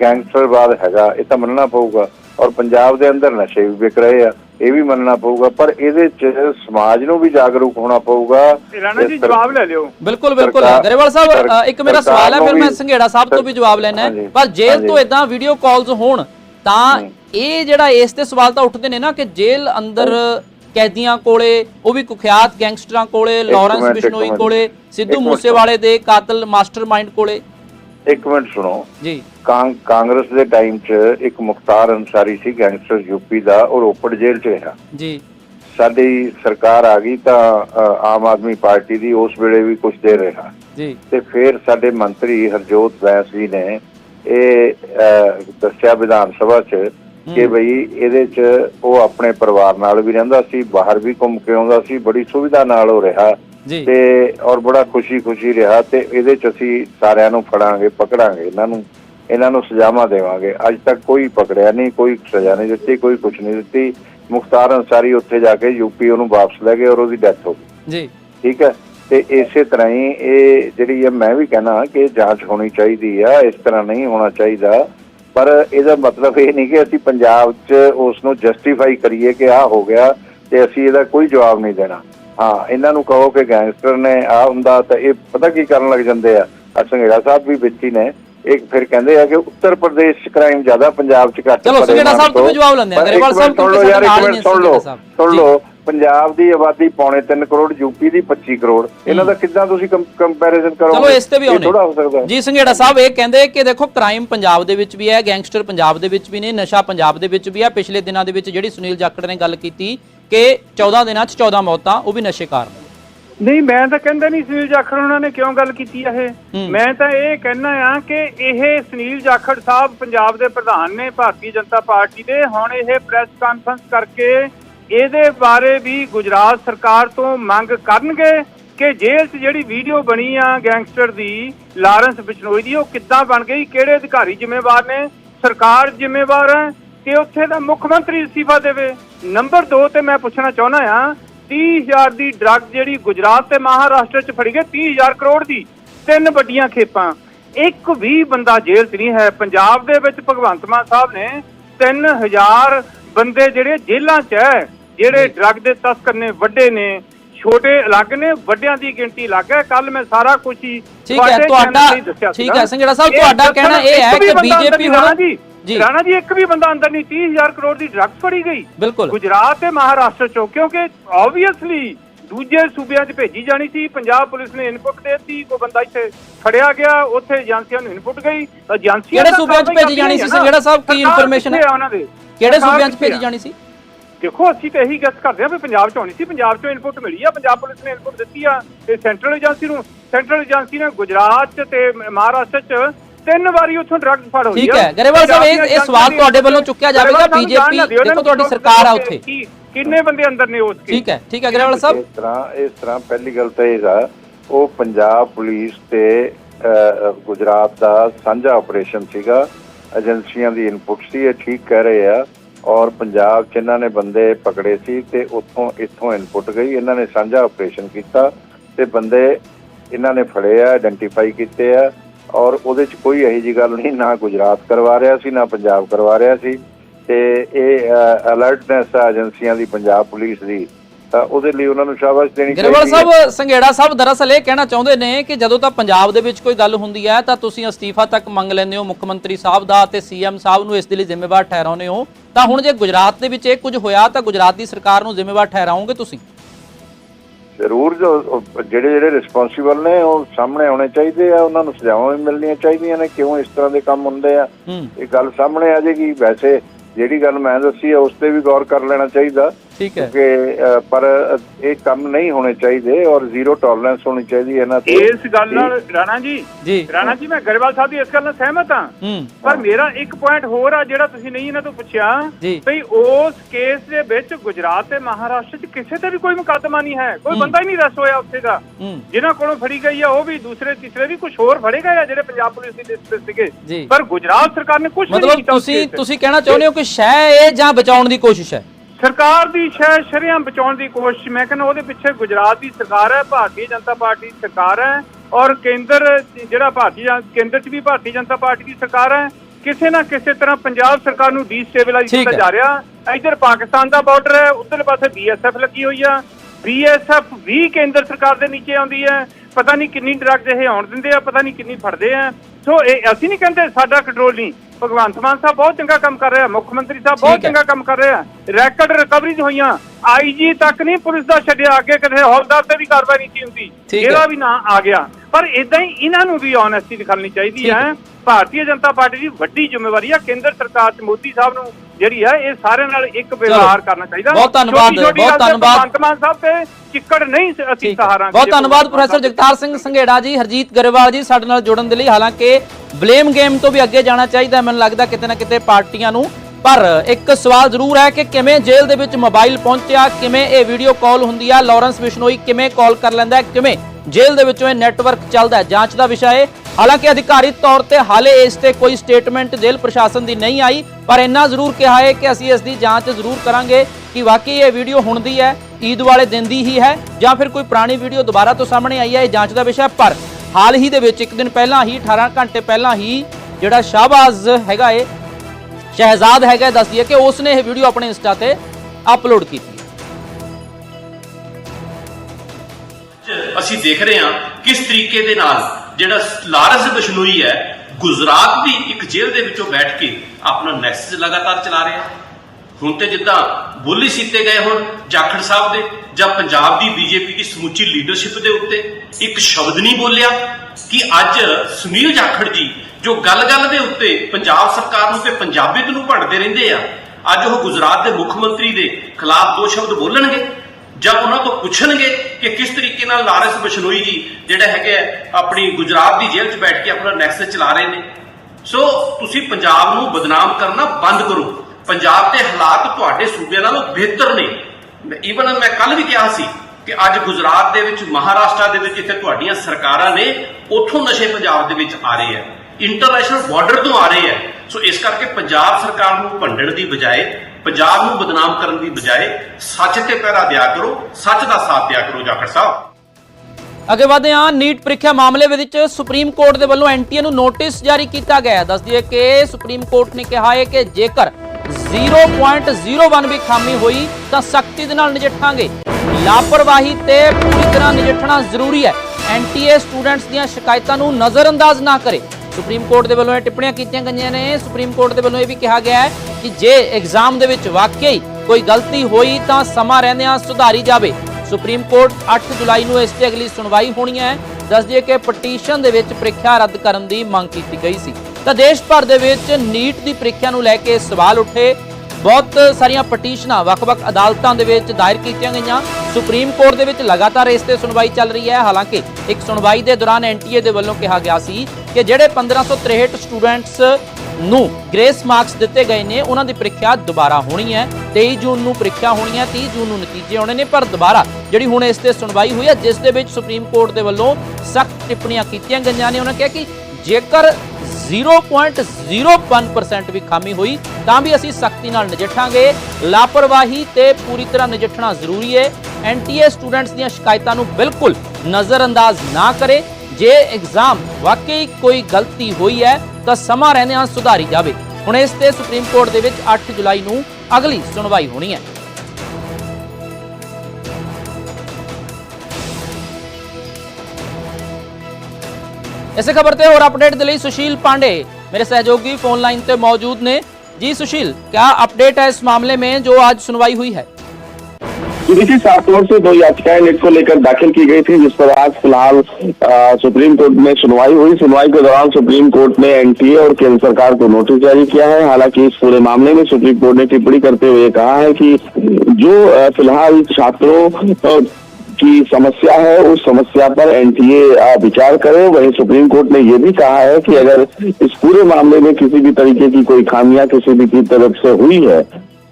ਗੈਂਗਸਟਰਵਾਦ ਹੈਗਾ ਇਹ ਤਾਂ ਮੰਨਣਾ ਪਊਗਾ। ਔਰ ਪੰਜਾਬ ਦੇ ਅੰਦਰ ਨਸ਼ੇ ਵੀ ਵਿਕ ਰਹੇ ਆ। ਇਹ ਵੀ ਮੰਨਣਾ ਪਊਗਾ ਪਰ ਇਹਦੇ ਚ ਸਮਾਜ ਨੂੰ ਵੀ ਜਾਗਰੂਕ ਹੋਣਾ ਪਊਗਾ। ਰਾਣਾ ਜੀ ਜਵਾਬ ਲੈ ਲਿਓ। ਬਿਲਕੁਲ ਬਿਲਕੁਲ। ਗਰੇਵਾਲ ਸਾਹਿਬ ਇੱਕ ਮੇਰਾ ਸਵਾਲ ਹੈ ਫਿਰ ਮੈਂ ਸੰਘੇੜਾ ਸਾਹਿਬ ਤੋਂ ਵੀ ਜਵਾਬ ਲੈਣਾ ਪਰ ਜੇਲ੍ਹ ਤੋਂ। ਇਦਾਂ ਵੀਡੀਓ ਕਾਲਸ ਹੋਣ ਤਾਂ ਇਹ ਜਿਹੜਾ ਇਸ ਤੇ ਸਵਾਲ ਤਾਂ ਉੱਠਦੇ ਨੇ ਨਾ ਕਿ ਜੇਲ੍ਹ ਅੰਦਰ ਕੈਦੀਆਂ ਕੋਲੇ ਉਹ ਵੀ ਕੁਖਿਆਤ ਗੈਂਗਸਟਰਾਂ ਕੋਲੇ ਲਾਰੈਂਸ ਬਿਸ਼ਨੋਈ। ਕੋਲੇ ਸਿੱਧੂ। ਮੂਸੇਵਾਲੇ ਦੇ ਕਾਤਲ ਮਾਸਟਰਮਾਈਂਡ ਕੋਲੇ। ਇੱਕ ਮਿੰਟ ਸੁਣੋ। ਜੀ। ਕਾਂਗਰਸ ਦੇ ਟਾਈਮ 'ਚ ਇੱਕ ਮੁਖਤਾਰ ਅੰਸਾਰੀ ਸੀ ਗੈਂਗਸਟਰ ਯੂਪੀ ਦਾ ਉਹ ਰੋਪੜ ਜੇਲ੍ਹ 'ਚ ਰਿਹਾ। ਜੀ। ਸਾਡੀ ਸਰਕਾਰ ਆ ਗਈ ਤਾਂ ਆਮ ਆਦਮੀ ਪਾਰਟੀ ਦੀ ਉਸ ਵੇਲੇ ਵੀ ਕੁਝ ਦੇਰ ਰਿਹਾ। ਜੀ। ਤੇ ਫਿਰ ਸਾਡੇ ਮੰਤਰੀ ਹਰਜੋਤ ਬੈਂਸ ਜੀ ਨੇ ਇਹ ਦੱਸਿਆ ਵਿਧਾਨ ਸਭਾ 'ਚ ਕਿ ਬਈ ਇਹਦੇ 'ਚ ਉਹ ਆਪਣੇ ਪਰਿਵਾਰ ਨਾਲ ਵੀ ਰਹਿੰਦਾ ਸੀ ਬਾਹਰ ਵੀ ਘੁੰਮ ਕੇ ਆਉਂਦਾ ਸੀ ਬੜੀ ਸੁਵਿਧਾ ਨਾਲ ਉਹ ਰਿਹਾ। ਤੇ ਔਰ ਬੜਾ ਖੁਸ਼ੀ-ਖੁਸ਼ੀ ਰਿਹਾ ਤੇ ਇਹਦੇ 'ਚ ਅਸੀਂ ਸਾਰਿਆਂ ਨੂੰ ਫੜਾਂਗੇ ਪਕੜਾਂਗੇ ਇਹਨਾਂ ਨੂੰ ਇਹਨਾਂ ਨੂੰ ਸਜ਼ਾਵਾਂ ਦੇਵਾਂਗੇ। ਅੱਜ ਤੱਕ ਕੋਈ ਪਕੜਿਆ ਨਹੀਂ ਕੋਈ ਸਜ਼ਾ ਨਹੀਂ ਦਿੱਤੀ ਕੋਈ ਕੁਝ ਨਹੀਂ ਦਿੱਤੀ। ਮੁਖਤਾਰ ਅੰਸਾਰੀ ਉੱਥੇ ਜਾ ਕੇ ਯੂਪੀ ਉਹਨੂੰ ਵਾਪਸ ਲੈ ਗਏ ਔਰ ਉਹਦੀ ਡੈਥ ਹੋ ਗਈ। ਜੀ। ਠੀਕ ਹੈ? ਤੇ ਇਸੇ ਤਰ੍ਹਾਂ ਹੀ ਇਹ ਜਿਹੜੀ ਹੈ ਮੈਂ ਵੀ ਕਹਿਣਾ ਕਿ ਜਾਂਚ ਹੋਣੀ ਚਾਹੀਦੀ ਆ ਇਸ ਤਰ੍ਹਾਂ ਨਹੀਂ ਹੋਣਾ ਚਾਹੀਦਾ। ਪਰ ਇਹਦਾ ਮਤਲਬ ਇਹ ਨਹੀਂ ਕਿ ਅਸੀਂ ਪੰਜਾਬ 'ਚ ਉਸ ਨੂੰ ਜਸਟੀਫਾਈ ਕਰੀਏ ਕਿ ਆਹ ਹੋ ਗਿਆ ਤੇ ਅਸੀਂ ਇਹਦਾ ਕੋਈ ਜਵਾਬ ਨਹੀਂ ਦੇਣਾ। ਹਾਂ ਇਹਨਾਂ ਨੂੰ ਕਹੋ ਕਿ ਗੈਂਗਸਟਰ ਨੇ ਆ ਹੁੰਦਾ ਤਾਂ ਇਹ ਪਤਾ ਕੀ ਕਰਨ ਲੱਗ ਜਾਂਦੇ ਆ? ਸੰਘੇੜਾ ਸਾਹਿਬ ਵੀ ਵਿੱਚ ਹੀ ਨੇ। ਇੱਕ ਫਿਰ ਕਹਿੰਦੇ ਆ ਕਿ ਉੱਤਰ ਪ੍ਰਦੇਸ਼ 'ਚ ਕ੍ਰਾਈਮ ਜ਼ਿਆਦਾ ਪੰਜਾਬ 'ਚ ਘੱਟ ਚਲੋ, ਇਹਨਾਂ ਸਾਹਿਬ ਤੋਂ ਤੋਂ- ਵੀ ਜਵਾਬ ਲੈਂਦੇ ਆ। ਗਰੇਵਾਲ ਸਾਹਿਬ ਸੁਣ ਲਓ ਯਾਰ ਇੱਕ ਮਿੰਟ ਸੁਣ ਲਓ। ਸੁਣ। ਲਓ ਪੰਜਾਬ ਦੀ ਆਬਾਦੀ ਪੌਣੇ 3 ਕਰੋੜ ਯੂਪੀ ਦੀ 25 ਕਰੋੜ। ਇਹਨਾਂ ਦਾ ਕਿੱਦਾਂ ਤੁਸੀਂ ਕੰਪੈਰੀਜ਼ਨ ਕਰੋਗੇ? ਚਲੋ ਇਸ ਤੇ ਵੀ ਆਉਣੇ। ਥੋੜ੍ਹਾ ਹੋ ਸਕਦਾ। ਜੀ ਸੰਘੇੜਾ ਸਾਹਿਬ ਇਹ ਕਹਿੰਦੇ ਕਿ ਦੇਖੋ ਕ੍ਰਾਈਮ ਪੰਜਾਬ ਦੇ ਵਿੱਚ ਵੀ ਹੈ ਗੈਂਗਸਟਰ ਪੰਜਾਬ ਦੇ ਵਿੱਚ ਵੀ ਨੇ ਨਸ਼ਾ ਪੰਜਾਬ ਦੇ ਵਿੱਚ ਵੀ ਹੈ। ਪਿਛਲੇ ਦਿਨਾਂ ਦੇ ਵਿੱਚ ਜਿਹੜੀ ਸੁਨੀਲ ਜਾਖੜ ਨੇ ਗੱਲ ਕੀਤੀ ਕਿ 14 ਦਿਨਾਂ 'ਚ 14 ਮੌਤਾਂ ਉਹ ਵੀ ਨਸ਼ੇ ਕਾਰਨ ਨਹੀਂ ਮੈਂ ਤਾਂ ਕਹਿੰਦਾ ਨਹੀਂ ਸੁਨੀਲ ਜਾਖੜ ਉਹਨਾਂ ਨੇ ਕਿਉਂ ਗੱਲ ਕੀਤੀ ਇਹ। ਮੈਂ ਤਾਂ ਇਹ ਕਹਿਣਾ ਆ ਕਿ ਇਹ ਸੁਨੀਲ ਜਾਖੜ ਸਾਹਿਬ ਪੰਜਾਬ ਦੇ ਪ੍ਰਧਾਨ ਨੇ ਭਾਰਤੀ ਜਨਤਾ ਪਾਰਟੀ ਦੇ। ਹੁਣ ਇਹ ਪ੍ਰੈਸ ਕਾਨਫਰੰਸ ਕਰਕੇ ਇਹਦੇ ਬਾਰੇ ਵੀ ਗੁਜਰਾਤ ਸਰਕਾਰ ਤੋਂ ਮੰਗ ਕਰਨਗੇ ਕਿ ਜੇਲ੍ਹ 'ਚ ਜਿਹੜੀ ਵੀਡੀਓ ਬਣੀ ਆ ਗੈਂਗਸਟਰ ਦੀ ਲਾਰੈਂਸ ਬਿਸ਼ਨੋਈ ਦੀ ਉਹ ਕਿੱਦਾਂ ਬਣ ਗਈ ਕਿਹੜੇ ਅਧਿਕਾਰੀ ਜ਼ਿੰਮੇਵਾਰ ਨੇ ਸਰਕਾਰ ਜ਼ਿੰਮੇਵਾਰ ਹੈ ਕਿ ਉੱਥੇ ਦਾ ਮੁੱਖ ਮੰਤਰੀ ਅਸਤੀਫਾ ਦੇਵੇ? ਨੰਬਰ 2 ਤੇ ਮੈਂ ਪੁੱਛਣਾ ਚਾਹੁੰਦਾ ਆ 30000 ਦੀ ਡਰੱਗ ਜਿਹੜੀ ਗੁਜਰਾਤ ਤੇ ਮਹਾਰਾਸ਼ਟਰ ਚ ਫੜੀ ਗਈ 30000 ਕਰੋੜ ਦੀ ਤਿੰਨ ਵੱਡੀਆਂ ਖੇਪਾਂ। ਇੱਕ ਵੀ ਬੰਦਾ ਜੇਲ੍ਹ 'ਚ ਨਹੀਂ ਹੈ ਪੰਜਾਬ ਦੇ ਵਿੱਚ ਭਗਵੰਤ ਮਾਨ ਸਾਹਿਬ ਨੇ 3000 ਬੰਦੇ ਜਿਹੜੇ ਜੇਲ੍ਹਾਂ 'ਚ ਹੈ ਜਿਹੜੇ ਡਰੱਗ ਦੇ ਤਸਕਰ ਨੇ ਵੱਡੇ ਨੇ ਛੋਟੇ ਅਲੱਗ ਨੇ ਵੱਡਿਆਂ ਦੀ ਗਿਣਤੀ ਅਲੱਗ ਹੈ। ਕੱਲ ਮੈਂ ਸਾਰਾ ਕੁਝ ਹੀ ਠੀਕ ਹੈ, ਤੁਹਾਡੇ ਠੀਕ। ਹੈ, ਸੰਘੇੜਾ ਸਾਹਿਬ, ਤੁਹਾਡਾ ਕਹਿਣਾ ਇਹ ਹੈ ਕਿ ਨਹੀਂ ਹੁਣ- ਜੀ। ਰਾਣਾ ਜੀ ਇੱਕ ਵੀ ਬੰਦਾ ਅੰਦਰ ਨਹੀਂ 30000 ਕਰੋੜ ਦੀ ਡਰੱਗ ਫੜੀ ਗਈ ਬਿਲਕੁਲ ਗੁਜਰਾਤ ਤੇ ਮਹਾਰਾਸ਼ਟਰ ਚੋਂ ਕਿਉਂਕਿ ਆਬਵੀਅਸਲੀ ਦੂਜੇ ਸੂਬਿਆਂ 'ਚ ਭੇਜੀ ਜਾਣੀ ਸੀ ਪੰਜਾਬ ਪੁਲਿਸ ਨੇ ਇਨਪੁਟ ਦੇਤੀ ਕੋਈ ਬੰਦਾ ਇੱਥੇ ਫੜਿਆ ਗਿਆ ਉੱਥੇ ਏਜੰਸੀਆਂ ਨੂੰ ਇਨਪੁਟ ਗਈ ਏਜੰਸੀਆਂ ਕਿਹੜੇ ਸੂਬਿਆਂ 'ਚ ਭੇਜੀ ਜਾਣੀ ਸੀ? ਸੰਘੇੜਾ ਸਾਹਿਬ, ਕੀ information ਹੈ? ਆ ਉਹਨਾਂ ਦੇ ਕਿਹੜੇ ਸੂਬਿਆਂ 'ਚ ਭੇਜੀ ਆ? ਜਾਣੀ ਸੀ ਦੇਖੋ ਅਸੀਂ ਤਾਂ ਇਹੀ ਗੈਸ ਕਰਦੇ ਹਾਂ ਵੀ ਪੰਜਾਬ 'ਚ ਹੋਣੀ ਸੀ ਪੰਜਾਬ 'ਚੋਂ ਇਨਪੁਟ ਮਿਲੀ ਆ ਪੰਜਾਬ ਪੁਲਿਸ ਨੇ ਇਨਪੁਟ ਦਿੱਤੀ ਆ ਤੇ ਸੈਂਟਰਲ ਏਜੰਸੀ ਨੂੰ ਸੈਂਟਰਲ ਏਜੰਸੀ ਨੇ ਗੁਜਰਾਤ 'ਚ ਤੇ ਮਹਾਰਾਸ਼ਟਰ 'ਚ ਤਿੰਨ ਵਾਰੀ ਉੱਥੋਂ ਡਰੱਗ ਫੜ ਹੋਈ ਠੀਕ ਹੈ, ਗਰੇਵਾਲ ਸਾਹਿਬ, ਇਹ- ਇਹ ਸਵਾਲ ਤੁਹਾਡੇ ਵੱਲੋਂ ਚੁੱਕਿਆ ਜਾਵੇਗਾ, ਨਾ, ਦੇਖੋ ਤੁਹਾਡੀ ਸਰਕਾਰ ਆ ਉੱਥੇ। ਕਿੰਨੇ ਬੰਦੇ ਅੰਦਰ ਨੇ ਉਸ ਠੀਕ ਹੈ ਠੀਕ ਹੈ ਗਰੇਵਾਲ ਸਾਹਿਬ। ਇਸ ਤਰ੍ਹਾਂ ਇਸ ਤਰ੍ਹਾਂ ਪਹਿਲੀ ਗੱਲ ਤਾਂ ਇਹ ਆ ਉਹ ਪੰਜਾਬ ਪੁਲਿਸ ਤੇ ਗੁਜਰਾਤ ਦਾ ਸਾਂਝਾ ਆਪਰੇਸ਼ਨ ਸੀਗਾ। ਏਜੰਸੀਆਂ ਦੀ ਇਨਪੁਟ ਸੀ ਇਹ ਠੀਕ ਕਹਿ ਰਹੇ ਆ। ਔਰ ਪੰਜਾਬ 'ਚ ਇਹਨਾਂ ਨੇ ਬੰਦੇ ਪਕੜੇ ਸੀ ਤੇ ਉੱਥੋਂ ਇੱਥੋਂ ਇਨਪੁਟ ਗਈ ਇਹਨਾਂ ਨੇ ਸਾਂਝਾ ਆਪਰੇਸ਼ਨ ਕੀਤਾ। ਤੇ ਬੰਦੇ ਇਹਨਾਂ ਨੇ ਫੜੇ ਆ ਆਇਡੈਂਟੀਫਾਈ ਕੀਤੇ ਆ। ਔਰ ਉਹਦੇ 'ਚ ਕੋਈ ਇਹੋ ਜਿਹੀ ਗੱਲ ਨਹੀਂ ਨਾ ਗੁਜਰਾਤ ਕਰਵਾ ਰਿਹਾ ਸੀ ਨਾ ਪੰਜਾਬ ਕਰਵਾ ਰਿਹਾ ਸੀ। ਤੇ ਇਹ ਅਲਰਟਨੈਸ ਏਜੰਸੀਆਂ ਦੀ ਪੰਜਾਬ ਪੁਲਿਸ ਦੀ ਤਾਂ ਉਹਦੇ ਲਈ ਉਹਨਾਂ ਨੂੰ ਸ਼ਾਬਾਸ਼ ਦੇਣੀ ਚਾਹੀਦੀ ਹੈ। ਸਾਹਿਬ ਸੰਘੇੜਾ ਸਾਹਿਬ ਦਰਅਸਲ ਇਹ ਕਹਿਣਾ ਚਾਹੁੰਦੇ ਨੇ ਕਿ ਜਦੋਂ ਤਾਂ ਪੰਜਾਬ ਦੇ ਵਿੱਚ ਕੋਈ ਗੱਲ ਹੁੰਦੀ ਹੈ ਤਾਂ ਤੁਸੀਂ ਅਸਤੀਫਾ ਤੱਕ ਮੰਗ ਲੈਂਦੇ ਹੋ ਮੁੱਖ ਮੰਤਰੀ ਸਾਹਿਬ ਦਾ ਤੇ ਸੀਐਮ ਸਾਹਿਬ ਨੂੰ ਇਸ ਦੇ ਲਈ ਜ਼ਿੰਮੇਵਾਰ ਠਹਿਰਾਉਂਦੇ ਹੋ। ਤਾਂ ਹੁਣ ਜੇ ਗੁਜਰਾਤ ਦੇ ਵਿੱਚ ਇਹ ਕੁਝ ਹੋਇਆ ਤਾਂ ਗੁਜਰਾਤ ਦੀ ਸਰਕਾਰ ਨੂੰ ਜ਼ਿੰਮੇਵਾਰ ਠਹਿਰਾਓਗੇ ਤੁਸੀਂ? ਜ਼ਰੂਰ ਜੋ ਜਿਹੜੇ ਜਿਹੜੇ ਰਿਸਪੌਂਸੀਬਲ ਨੇ ਉਹ ਸਾਹਮਣੇ ਆਉਣੇ ਚਾਹੀਦੇ ਆ ਉਹਨਾਂ ਨੂੰ ਸਜ਼ਾਵਾਂ ਵੀ ਮਿਲਣੀਆਂ ਚਾਹੀਦੀਆਂ ਨੇ ਕਿਉਂ ਇਸ ਤਰ੍ਹਾਂ ਦੇ ਕੰਮ ਹੁੰਦੇ ਆ? ਇਹ ਗੱਲ ਸਾਹਮਣੇ ਆ ਜਾਏਗੀ ਵੈਸੇ ਜਿਹੜੀ ਗੱਲ ਮੈਂ ਦੱਸੀ ਆ ਉਸ ਤੇ ਵੀ ਗੌਰ ਕਰ ਲੈਣਾ ਚਾਹੀਦਾ। ਠੀਕ ਹੈ। ਕਿ ਪਰ ਇਹ ਕੰਮ ਨਹੀਂ ਹੋਣੇ ਚਾਹੀਦੇ ਔਰ ਜ਼ੀਰੋ ਟੋਲਰੈਂਸ ਹੋਣੀ ਚਾਹੀਦੀ ਹੈ ਇਹਨਾਂ ਤੇ ਇਸ ਗੱਲ ਨਾਲ ਰਾਣਾ ਜੀ ਜੀ। ਰਾਣਾ ਜੀ ਮੈਂ ਗਰੇਵਾਲ ਸਾਹਿਬ ਦੀ ਇਸ ਗੱਲ ਨਾਲ ਸਹਿਮਤ ਹਾਂ। ਹੂੰ। ਪਰ ਮੇਰਾ ਇੱਕ ਪੁਆਇੰਟ ਹੋਰ ਆ ਜਿਹੜਾ ਤੁਸੀਂ ਨਹੀਂ ਇਹਨਾਂ ਤੋਂ ਪੁੱਛਿਆ। ਭਈ ਉਸ ਕੇਸ ਦੇ ਵਿੱਚ ਗੁਜਰਾਤ ਤੇ ਮਹਾਰਾਸ਼ਟਰ 'ਚ ਕਿਸੇ ਤੇ ਵੀ ਕੋਈ ਮੁਕੱਦਮਾ ਨਹੀਂ ਹੈ। ਕੋਈ ਹੂੰ। ਬੰਦਾ ਹੀ ਨਹੀਂ ਰਸ ਹੋਇਆ ਉੱਥੇ ਦਾ। ਹੂੰ। ਜਿਨ੍ਹਾਂ ਕੋਲੋਂ ਫੜੀ ਗਈ ਆ ਉਹ ਵੀ ਦੂਸਰੇ ਤੀਸਰੇ ਵੀ ਕੁਝ ਹੋਰ ਫੜੇ ਗਏ ਆ ਜਿਹੜੇ ਪੰਜਾਬ ਪੁਲਿਸ ਦੀ ਲਿਸਟ ਤੇ ਸੀਗੇ। ਪਰ ਗੁਜਰਾਤ ਸਰਕਾਰ ਨੇ ਕੁਝ ਨਹੀਂ ਕੀਤਾ ਤੁਸੀਂ। ਤੁਸੀਂ ਕਹਿਣਾ ਚਾਹੁੰਦੇ ਹੋ ਕਿ ਸ਼ੈ ਇਹ ਜਾਂ ਬਚਾਉਣ ਦੀ ਕੋਸ਼ਿਸ਼ ਹੈ ਸਰਕਾਰ ਦੀ ਸ਼ਾਇਦ ਸ਼ਰਿਆਂ ਬਚਾਉਣ ਦੀ ਕੋਸ਼ਿਸ਼ ਮੈਂ ਕਹਿੰਦਾ ਉਹਦੇ ਪਿੱਛੇ ਗੁਜਰਾਤ ਦੀ ਸਰਕਾਰ ਹੈ ਭਾਰਤੀ ਜਨਤਾ ਪਾਰਟੀ ਦੀ ਸਰਕਾਰ ਹੈ ਔਰ ਕੇਂਦਰ ਜਿਹੜਾ ਭਾਰਤੀ ਜਨ- ਕੇਂਦਰ 'ਚ ਵੀ ਭਾਰਤੀ ਜਨਤਾ ਪਾਰਟੀ ਦੀ ਸਰਕਾਰ ਹੈ ਕਿਸੇ ਨਾ ਕਿਸੇ ਤਰ੍ਹਾਂ ਪੰਜਾਬ ਸਰਕਾਰ ਨੂੰ ਡੀਸਟੇਬਲਾਈਜ਼ ਠੀਕ ਕੀਤਾ ਹੈ। ਜਾ ਰਿਹਾ ਇੱਧਰ ਪਾਕਿਸਤਾਨ ਦਾ ਬਾਰਡਰ ਹੈ ਉਧਰਲੇ ਪਾਸੇ ਬੀਐਸਐਫ ਲੱਗੀ ਹੋਈ ਆ ਬੀਐਸਐਫ ਵੀ ਕੇਂਦਰ ਸਰਕਾਰ ਦੇ ਨੀਚੇ ਆਉਂਦੀ ਹੈ। ਪਤਾ ਨਹੀਂ ਕਿੰਨੀ ਡਰੱਗਸ ਇਹ ਆਉਣ ਦਿੰਦੇ ਆ ਪਤਾ ਨਹੀਂ ਕਿੰਨੀ ਫੜਦੇ ਆ। ਸੋ ਇਹ ਅਸੀਂ ਨਹੀਂ ਕਹਿੰਦੇ ਸਾਡਾ ਕੰਟਰੋਲ ਨਹੀਂ। ਭਗਵੰਤ ਮਾਨ ਸਾਹਿਬ ਬਹੁਤ ਚੰਗਾ ਕੰਮ ਕਰ ਰਿਹਾ ਮੁੱਖ ਮੰਤਰੀ ਸਾਹਿਬ ਬਹੁਤ। ਚੰਗਾ ਕੰਮ ਕਰ ਰਿਹਾ। ਰੈਕਡ ਰਿਕਵਰੀਜ਼ ਹੋਈਆਂ। ਆਈਜੀ ਤੱਕ ਨਹੀਂ ਪੁਲਿਸ ਦਾ ਛੱਡਿਆ ਅੱਗੇ ਕਿਸੇ ਹੌਲਦਾਰ ਤੇ ਵੀ ਕਾਰਵਾਈ ਨਹੀਂ ਸੀ ਹੁੰਦੀ। ਇਹਦਾ ਵੀ ਨਾਂ ਆ ਗਿਆ। ਪਰ ਇਦਾਂ ਹੀ ਇਹਨਾਂ ਨੂੰ ਵੀ ਓਨੈਸਟੀ ਦਿਖਾਣੀ ਚਾਹੀਦੀ ਹੈ। ਭਾਰਤੀ ਜਨਤਾ ਪਾਰਟੀ ਦੀ ਵੱਡੀ ਜ਼ਿੰਮੇਵਾਰੀ ਹੈ ਕੇਂਦਰ ਸਰਕਾਰ ਚ ਮੋਦੀ ਸਾਹਿਬ ਨੂੰ ਜਿਹੜੀ ਹੈ ਇਹ ਸਾਰਿਆਂ ਨਾਲ ਇੱਕ ਵਿਵਹਾਰ ਕਰਨਾ ਚਾਹੀਦਾ। ਬਹੁਤ ਧੰਨਵਾਦ, ਬਹੁਤ ਤੇ ਧੰਨਵਾਦ। ਭਗਵੰਤ ਮਾਨ ਸਾਹਿਬ ਤੇ ਚਿੱਕੜ ਨਹੀਂ ਅਸੀਂ। ਸਹਾਰਾਂਗੇ। ਬਹੁਤ ਧੰਨਵਾਦ ਪ੍ਰੋਫੈਸਰ ਜਗਤਾਰ ਸਿੰਘ ਸੰਘੇੜਾ ਜੀ ਹਰਜੀਤ ਗਰੇਵਾਲ ਜੀ ਸਾਡੇ ਨਾਲ ਜੁੜਨ ਦੇ ਲਈ। ਹਾਲਾਂਕਿ ਬਲੇਮ ਗੇਮ ਤੋਂ ਵੀ ਅੱਗੇ ਜਾਣਾ ਚਾਹੀਦਾ ਮੈਨੂੰ ਲੱਗਦਾ ਕਿਤੇ ਨਾ ਕਿਤੇ ਪਾਰਟੀਆਂ ਨੂੰ। ਪਰ ਇੱਕ ਸਵਾਲ ਜ਼ਰੂਰ ਹੈ ਕਿ ਕਿਵੇਂ ਜੇਲ੍ਹ ਦੇ ਵਿੱਚ ਮੋਬਾਈਲ ਪਹੁੰਚਿਆ ਕਿਵੇਂ ਇਹ ਵੀਡੀਓ ਕਾਲ ਹੁੰਦੀ ਆ ਲਾਰੈਂਸ ਬਿਸ਼ਨੋਈ ਕਿਵੇਂ ਕਾਲ ਕਰ ਲੈਂਦਾ ਕਿਵੇਂ ਜੇਲ੍ਹ ਦੇ ਵਿੱਚੋਂ ਇਹ ਨੈਟਵਰਕ ਚੱਲਦਾ ਜਾਂਚ ਦਾ ਵਿਸ਼ਾ ਹੈ ਹਾਲਾਂਕਿ ਅਧਿਕਾਰਿਤ ਤੌਰ ਤੇ ਹਾਲੇ ਇਸ ਤੇ ਕੋਈ ਸਟੇਟਮੈਂਟ ਜੇਲ੍ਹ ਪ੍ਰਸ਼ਾਸਨ ਦੀ ਨਹੀਂ ਆਈ, ਪਰ ਇੰਨਾ ਜ਼ਰੂਰ ਕਿਹਾ ਹੈ ਕਿ ਅਸੀਂ ਇਸ ਦੀ ਜਾਂਚ ਜ਼ਰੂਰ ਕਰਾਂਗੇ ਕਿ ਵਾਕਈ ਇਹ ਵੀਡੀਓ ਹੁਣ ਦੀ ਹੈ, ਈਦ ਵਾਲੇ ਦਿਨ ਦੀ ਹੀ ਹੈ, ਜਾਂ ਫਿਰ ਕੋਈ ਪੁਰਾਣੀ ਵੀਡੀਓ ਦੁਬਾਰਾ ਤੋਂ ਸਾਹਮਣੇ ਆਈ ਹੈ, ਇਹ ਜਾਂਚ ਦਾ ਵਿਸ਼ਾ ਪਰ ਹਾਲ ਹੀ ਦੇ ਵਿੱਚ ਇੱਕ ਦਿਨ ਪਹਿਲਾਂ ਹੀ 18 ਘੰਟੇ ਪਹਿਲਾਂ ਹੀ ਜਿਹੜਾ ਸ਼ਾਹਬਾਜ਼ ਹੈਗਾ ਏ ਸ਼ਹਿਜ਼ਾਦ ਹੈਗਾ ਦੱਸਦੀ ਹੈ ਕਿ ਉਸਨੇ ਇਹ ਵੀਡੀਓ ਆਪਣੇ ਇੰਸਟਾ ਤੇ ਅਪਲੋਡ ਕੀਤੀ ਅਸੀਂ ਦੇਖ ਰਹੇ ਹਾਂ ਕਿਸ ਤਰੀਕੇ ਦੇ ਨਾਲ ਜਿਹੜਾ ਲਾਰਸ ਬਿਸ਼ਨੋਈ ਹੈ, ਗੁਜਰਾਤ ਦੀ ਇੱਕ ਜੇਲ੍ਹ ਦੇ ਵਿੱਚੋਂ ਬੈਠ ਕੇ ਆਪਣਾ ਨੈਕਸਸ ਲਗਾਤਾਰ ਚਲਾ ਰਿਹਾ। ਹੁਣ ਤੇ ਜਿੱਦਾਂ ਬੋਲੀ ਸੀਤੇ ਗਏ ਹੁਣ, ਜਾਖੜ ਸਾਹਿਬ ਦੇ ਜਾਂ ਪੰਜਾਬ ਦੀ ਬੀਜੇਪੀ ਦੀ ਸਮੁੱਚੀ ਲੀਡਰਸ਼ਿਪ ਦੇ ਉੱਤੇ ਇੱਕ ਸ਼ਬਦ ਨਹੀਂ ਬੋਲਿਆ ਕਿ ਅੱਜ ਸੁਨੀਲ ਜਾਖੜ ਜੀ ਜੋ ਗੱਲ-ਗੱਲ ਦੇ ਉੱਤੇ ਪੰਜਾਬ ਸਰਕਾਰ ਨੂੰ ਤੇ ਪੰਜਾਬੀਅਤ ਨੂੰ ਭੰਡਦੇ ਰਹਿੰਦੇ ਆ, ਅੱਜ ਉਹ ਗੁਜਰਾਤ ਦੇ ਮੁੱਖ ਮੰਤਰੀ ਦੇ ਖਿਲਾਫ ਦੋ ਸ਼ਬਦ ਬੋਲਣਗੇ। ਜਾਂ ਉਹਨਾਂ ਤੋਂ ਪੁੱਛਣਗੇ ਕਿ ਕਿਸ ਤਰੀਕੇ ਨਾਲ ਲਾਰੈਂਸ ਬਿਸ਼ਨੋਈ ਜੀ ਜਿਹੜਾ ਹੈਗੇ ਆ, ਆਪਣੀ ਗੁਜਰਾਤ ਦੀ ਜੇਲ੍ਹ 'ਚ ਬੈਠ ਕੇ ਆਪਣਾ ਨੈਕਸਸ ਚਲਾ ਰਹੇ ਨੇ। ਸੋ ਤੁਸੀਂ ਪੰਜਾਬ ਨੂੰ ਬਦਨਾਮ ਕਰਨਾ ਬੰਦ ਕਰੋ। ਪੰਜਾਬ ਦੇ ਹਾਲਾਤ ਤੁਹਾਡੇ ਸੂਬਿਆਂ ਨਾਲੋਂ ਬਿਹਤਰ ਨੇ। ਈਵਨ ਮੈਂ ਕੱਲ ਵੀ ਕਿਹਾ ਸੀ ਕਿ ਅੱਜ ਗੁਜਰਾਤ ਦੇ ਵਿੱਚ ਮਹਾਰਾਸ਼ਟਰ ਦੇ ਵਿੱਚ ਜਿੱਥੇ ਤੁਹਾਡੀਆਂ ਸਰਕਾਰਾਂ ਨੇ ਉੱਥੋਂ ਨਸ਼ੇ ਪੰਜਾਬ ਦੇ ਵਿੱਚ ਆ ਰਹੇ ਆ। ਇੰਟਰਨੈਸ਼ਨਲ ਬਾਰਡਰ ਤੋਂ ਆ ਰਹੇ ਆ ਸੋ ਇਸ ਕਰਕੇ ਪੰਜਾਬ ਸਰਕਾਰ ਨੂੰ ਭੰਡਣ ਦੀ ਬਜਾਏ, ਪੰਜਾਬ ਨੂੰ ਬਦਨਾਮ ਕਰਨ ਦੀ ਬਜਾਏ ਸੱਚ ਤੇ ਪਹਿਰਾ ਦਿਆ ਕਰੋ, ਸੱਚ ਦਾ ਸਾਥ ਦਿਆ ਕਰੋ ਜਾਖੜ ਸਾਹਿਬ। ਅੱਗੇ ਵਧਦੇ ਹਾਂ, ਨੀਟ ਪ੍ਰੀਖਿਆ ਮਾਮਲੇ ਵਿੱਚ ਸੁਪਰੀਮ ਕੋਰਟ ਦੇ ਵੱਲੋਂ ਐਨਟੀਏ ਨੂੰ ਨੋਟਿਸ ਜਾਰੀ ਕੀਤਾ ਗਿਆ ਹੈ। ਦੱਸ ਦਈਏ ਕਿ ਸੁਪਰੀਮ ਕੋਰਟ ਨੇ ਕਿਹਾ ਹੈ ਕਿ ਜੇਕਰ 0.01 ਵੀ ਖਾਮੀ ਹੋਈ, ਤਾਂ ਸਖਤੀ ਦੇ ਨਾਲ ਨਜਿੱਠਾਂਗੇ। ਲਾਪਰਵਾਹੀ ਤੇ ਪੂਰੀ ਤਰ੍ਹਾਂ ਨਜਿੱਠਣਾ ਜ਼ਰੂਰੀ ਹੈ। ਐਨਟੀਏ ਸਟੂਡੈਂਟਸ ਦੀਆਂ ਸ਼ਿਕਾਇਤਾਂ ਨੂੰ ਨਜ਼ਰਅੰਦਾਜ਼ ਨਾ ਕਰੇ। ਸੁਪਰੀਮ ਕੋਰਟ ਦੇ ਵੱਲੋਂ ਇਹ ਟਿੱਪਣੀਆਂ ਕੀਤੀਆਂ ਗਈਆਂ ਨੇ। ਸੁਪਰੀਮ ਕੋਰਟ ਦੇ ਵੱਲੋਂ ਇਹ ਵੀ ਕਿਹਾ ਗਿਆ ਹੈ ਕਿ ਜੇ ਐਗਜ਼ਾਮ ਦੇ ਵਿੱਚ ਵਾਕਈ ਕੋਈ ਗਲਤੀ ਹੋਈ ਤਾਂ ਸਮਾਂ ਰਹਿੰਦਿਆਂ ਸੁਧਾਰੀ ਜਾਵੇ। ਸੁਪਰੀਮ ਕੋਰਟ 8 ਜੁਲਾਈ ਨੂੰ ਇਸ ਤੇ ਅਗਲੀ ਸੁਣਵਾਈ ਹੋਣੀ ਹੈ। ਦੱਸ ਦਈਏ ਕਿ ਪਟੀਸ਼ਨ ਦੇ ਵਿੱਚ ਪ੍ਰੀਖਿਆ ਰੱਦ ਕਰਨ ਦੀ ਮੰਗ ਕੀਤੀ ਗਈ ਸੀ। ਤਾਂ ਦੇਸ਼ ਭਰ ਦੇ ਵਿੱਚ ਨੀਟ ਦੀ ਪ੍ਰੀਖਿਆ ਨੂੰ ਲੈ ਕੇ ਸਵਾਲ ਉੱਠੇ। ਬਹੁਤ ਸਾਰੀਆਂ ਪਟੀਸ਼ਨਾਂ, ਵੱਖ-ਵੱਖ ਅਦਾਲਤਾਂ ਦੇ ਵਿੱਚ ਦਾਇਰ ਕੀਤੀਆਂ ਗਈਆਂ। ਸੁਪਰੀਮ ਕੋਰਟ ਦੇ ਵਿੱਚ ਲਗਾਤਾਰ ਇਸ ਤੇ ਸੁਣਵਾਈ ਚੱਲ ਰਹੀ ਹੈ। ਹਾਲਾਂਕਿ, ਇੱਕ ਸੁਣਵਾਈ ਦੇ ਦੌਰਾਨ ਐਨਟੀਏ ਦੇ ਵੱਲੋਂ ਕਿਹਾ ਗਿਆ ਸੀ ਕਿ ਜਿਹੜੇ 1563 ਸਟੂਡੈਂਟਸ ਨੂੰ ਗ੍ਰੇਸ ਮਾਰਕਸ ਦਿੱਤੇ ਗਏ ਨੇ, ਉਹਨਾਂ ਦੀ ਪ੍ਰੀਖਿਆ ਦੁਬਾਰਾ ਹੋਣੀ ਹੈ। 23 ਜੂਨ ਨੂੰ ਪ੍ਰੀਖਿਆ ਹੋਣੀ ਹੈ 30 ਜੂਨ ਨੂੰ ਨਤੀਜੇ ਆਉਣੇ ਨੇ, ਪਰ ਦੁਬਾਰਾ ਜਿਹੜੀ ਹੁਣ ਇਸ ਤੇ ਸੁਣਵਾਈ ਹੋਈ ਹੈ, ਜਿਸ ਦੇ ਵਿੱਚ ਸੁਪਰੀਮ ਕੋਰਟ ਦੇ ਵੱਲੋਂ ਸਖਤ ਟਿੱਪਣੀਆਂ ਕੀਤੀਆਂ ਗਈਆਂ ਨੇ, ਉਹਨਾਂ ਕਿਹਾ ਕਿ ਜੇਕਰ 0.01% ਵੀ ਖਾਮੀ ਹੋਈ, ਤਾਂ ਵੀ ਅਸੀਂ ਸਖਤੀ ਨਾਲ ਨਜਿੱਠਾਂਗੇ। ਲਾਪਰਵਾਹੀ ਤੇ ਪੂਰੀ ਤਰ੍ਹਾਂ ਨਜਿੱਠਣਾ ਜ਼ਰੂਰੀ ਹੈ ਐਨਟੀਏ ਸਟੂਡੈਂਟਸ ਦੀਆਂ ਸ਼ਿਕਾਇਤਾਂ ਨੂੰ ਬਿਲਕੁਲ ਨਜ਼ਰਅੰਦਾਜ਼ ਨਾ ਕਰੇ। ਜੇ ਐਗਜ਼ਾਮ ਵਾਕਈ ਕੋਈ ਗਲਤੀ ਹੋਈ ਹੈ, ਤਾਂ ਸਮਾਂ ਰਹਿੰਦਿਆਂ ਸੁਧਾਰੀ ਜਾਵੇ। ਹੁਣ ਇਸ ਤੇ ਸੁਪਰੀਮ ਕੋਰਟ ਦੇ ਵਿੱਚ 8 ਜੁਲਾਈ ਨੂੰ ਅਗਲੀ ਸੁਣਵਾਈ ਹੋਣੀ ਹੈ। ਇਸੇ ਖਬਰ ਤੇ ਹੋਰ ਅਪਡੇਟ ਦੇ ਲਈ ਸੁਸ਼ੀਲ पांडे मेरे सहयोगी फोन लाइन पे मौजूद ने जी सुशील क्या अपडेट है इस मामले में जो आज सुनवाई हुई है देखिए सात ओर से दो याचिकाएं नीट को लेकर दाखिल की गई थी जिस पर आज फिलहाल अ, सुप्रीम कोर्ट में सुनवाई हुई सुनवाई के दौरान सुप्रीम कोर्ट ने एनटीए और केंद्र सरकार को नोटिस जारी किया है हालांकि इस पूरे मामले में सुप्रीम कोर्ट ने टिप्पणी करते हुए कहा है कि जो अ, फिलहाल छात्रों अ, की समस्या है, उस समस्या पर एनटीए विचार करे। वहीं सुप्रीम कोर्ट ने यह भी कहा है कि अगर इस पूरे मामले में किसी भी तरीके की कोई खामियाँ किसी भी की तरफ़ से हुई है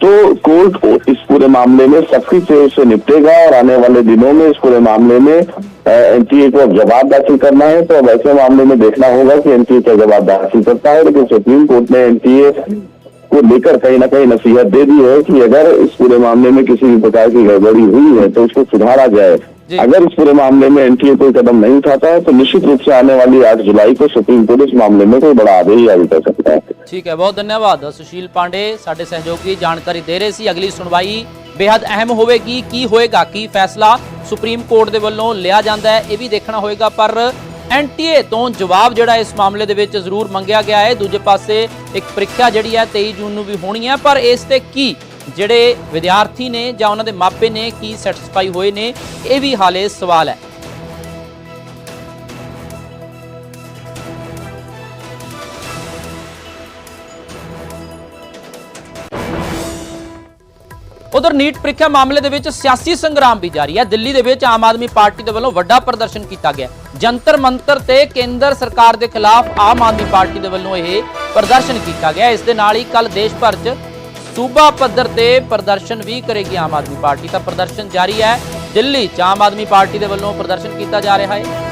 तो कोर्ट इस पूरे मामले में सख्ती से उससे निपटेगा और आने वाले दिनों में इस पूरे मामले में एनटीए को अब जवाब दाखिल करना है। तो अब ऐसे मामले में देखना होगा कि एनटीए क्या जवाब दाखिल करता है, लेकिन सुप्रीम कोर्ट ने एनटीए को लेकर कहीं ना कहीं नसीहत दे दी है कि अगर इस पूरे मामले में किसी भी प्रकार की गड़बड़ी हुई है तो उसको सुधारा जाए अगर इस पूरे मामले में एनटीए कोई कदम नहीं उठाता है तो निश्चित रूप से आने वाली आठ जुलाई को सुप्रीम कोर्ट इस मामले में कोई बड़ा आदेश जारी कर सकता है ठीक है बहुत धन्यवाद सुशील पांडे ਸਾਡੇ ਸਹਿਯੋਗੀ ਜਾਣਕਾਰੀ ਦੇ ਰਹੇ ਸੀ ਅਗਲੀ ਸੁਣਵਾਈ ਬੇहद ਅਹਿਮ ਹੋਵੇਗੀ ਕੀ ਹੋਏਗਾ ਕੀ ਫੈਸਲਾ ਸੁਪਰੀਮ ਕੋਰਟ ਦੇ ਵੱਲੋਂ ਲਿਆ ਜਾਂਦਾ ਹੈ ਇਹ ਵੀ ਦੇਖਣਾ ਹੋਏਗਾ ਪਰ ਐਨਟੀਏ ਤੋਂ ਜਵਾਬ ਜਿਹੜਾ ਇਸ ਮਾਮਲੇ ਦੇ ਵਿੱਚ ਜ਼ਰੂਰ ਮੰਗਿਆ ਗਿਆ ਹੈ। ਦੂਜੇ ਪਾਸੇ ਇੱਕ ਪ੍ਰੀਖਿਆ ਜਿਹੜੀ ਹੈ 23 ਜੂਨ ਨੂੰ ਵੀ ਹੋਣੀ ਹੈ, ਪਰ ਇਸ ਤੇ ਕੀ ਜਿਹੜੇ ਵਿਦਿਆਰਥੀ ਨੇ ਜਾਂ ਉਹਨਾਂ ਦੇ ਮਾਪੇ ਨੇ, ਕੀ ਸੈਟੀਸਫਾਈ ਹੋਏ ਨੇ, ਇਹ ਵੀ ਹਾਲੇ ਸਵਾਲ ਹੈ। ਉਧਰ ਨੀਟ ਪ੍ਰੀਖਿਆ ਮਾਮਲੇ ਦੇ ਵਿੱਚ ਸਿਆਸੀ ਸੰਗਰਾਮ ਵੀ ਜਾਰੀ ਹੈ। ਦਿੱਲੀ ਦੇ ਵਿੱਚ ਆਮ ਆਦਮੀ ਪਾਰਟੀ ਦੇ ਵੱਲੋਂ ਵੱਡਾ ਪ੍ਰਦਰਸ਼ਨ ਕੀਤਾ ਗਿਆ ਜੰਤਰ ਮੰਤਰ ਤੇ ਕੇਂਦਰ ਸਰਕਾਰ ਦੇ ਖਿਲਾਫ ਆਮ ਆਦਮੀ ਪਾਰਟੀ ਦੇ ਵੱਲੋਂ ਇਹ ਪ੍ਰਦਰਸ਼ਨ ਕੀਤਾ ਗਿਆ ਇਸ ਦੇ ਨਾਲ ਹੀ ਕੱਲ ਦੇਸ਼ ਭਰ 'ਚ ਸੂਬਾ ਪੱਧਰ ਤੇ ਪ੍ਰਦਰਸ਼ਨ ਵੀ ਕਰੇਗੀ ਆਮ ਆਦਮੀ ਪਾਰਟੀ। ਤਾਂ ਪ੍ਰਦਰਸ਼ਨ ਜਾਰੀ ਹੈ। ਦਿੱਲੀ 'ਚ ਆਮ ਆਦਮੀ ਪਾਰਟੀ ਦੇ ਵੱਲੋਂ ਪ੍ਰਦਰਸ਼ਨ ਕੀਤਾ ਜਾ ਰਿਹਾ ਹੈ।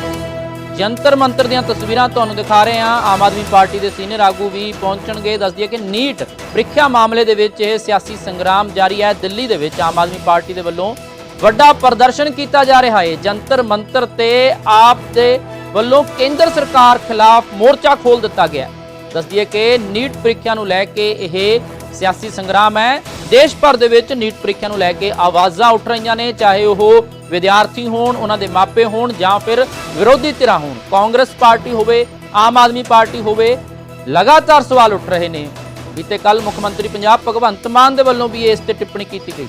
ਜੰਤਰ ਮੰਤਰ ਦੀਆਂ ਤਸਵੀਰਾਂ ਤੁਹਾਨੂੰ ਦਿਖਾ ਰਹੇ ਹਾਂ। ਆਮ ਆਦਮੀ ਪਾਰਟੀ ਦੇ ਸੀਨੀਅਰ ਆਗੂ ਵੀ ਪਹੁੰਚਣਗੇ। ਦੱਸ ਦਈਏ ਕਿ ਨੀਟ ਪ੍ਰੀਖਿਆ ਮਾਮਲੇ ਦੇ ਵਿੱਚ ਇਹ ਸਿਆਸੀ ਸੰਗਰਾਮ ਜਾਰੀ ਹੈ। ਦਿੱਲੀ ਦੇ ਵਿੱਚ ਆਮ ਆਦਮੀ ਪਾਰਟੀ ਦੇ ਵੱਲੋਂ ਵੱਡਾ ਪ੍ਰਦਰਸ਼ਨ ਕੀਤਾ ਜਾ ਰਿਹਾ ਹੈ। ਜੰਤਰ ਮੰਤਰ ਤੇ ਆਪ ਦੇ ਵੱਲੋਂ ਕੇਂਦਰ ਸਰਕਾਰ ਖਿਲਾਫ ਮੋਰਚਾ ਖੋਲ ਦਿੱਤਾ ਗਿਆ ਹੈ। ਦੱਸ ਦਈਏ ਕਿ ਨੀਟ ਪ੍ਰੀਖਿਆ ਨੂੰ ਲੈ ਕੇ ਇਹ ਸਿਆਸੀ ਸੰਗਰਾਮ ਹੈ। ਦੇਸ਼ ਭਰ ਦੇ ਵਿੱਚ ਨੀਟ ਪ੍ਰੀਖਿਆ ਨੂੰ ਲੈ ਕੇ ਆਵਾਜ਼ਾਂ ਉੱਠ ਰਹੀਆਂ ਨੇ, ਚਾਹੇ ਉਹ ਵਿਦਿਆਰਥੀ ਹੋਣ, ਉਹਨਾਂ ਦੇ ਮਾਪੇ ਹੋਣ ਜਾਂ ਫਿਰ ਵਿਰੋਧੀ ਧਿਰਾਂ ਹੋਣ। ਕਾਂਗਰਸ ਪਾਰਟੀ ਹੋਵੇ, ਆਮ ਆਦਮੀ ਪਾਰਟੀ ਹੋਵੇ, ਲਗਾਤਾਰ ਸਵਾਲ ਉੱਠ ਰਹੇ ਨੇ। ਬੀਤੇ ਕੱਲ ਮੁੱਖ ਮੰਤਰੀ ਪੰਜਾਬ ਭਗਵੰਤ ਮਾਨ ਦੇ ਵੱਲੋਂ ਵੀ ਇਸ ਤੇ ਟਿੱਪਣੀ ਕੀਤੀ ਗਈ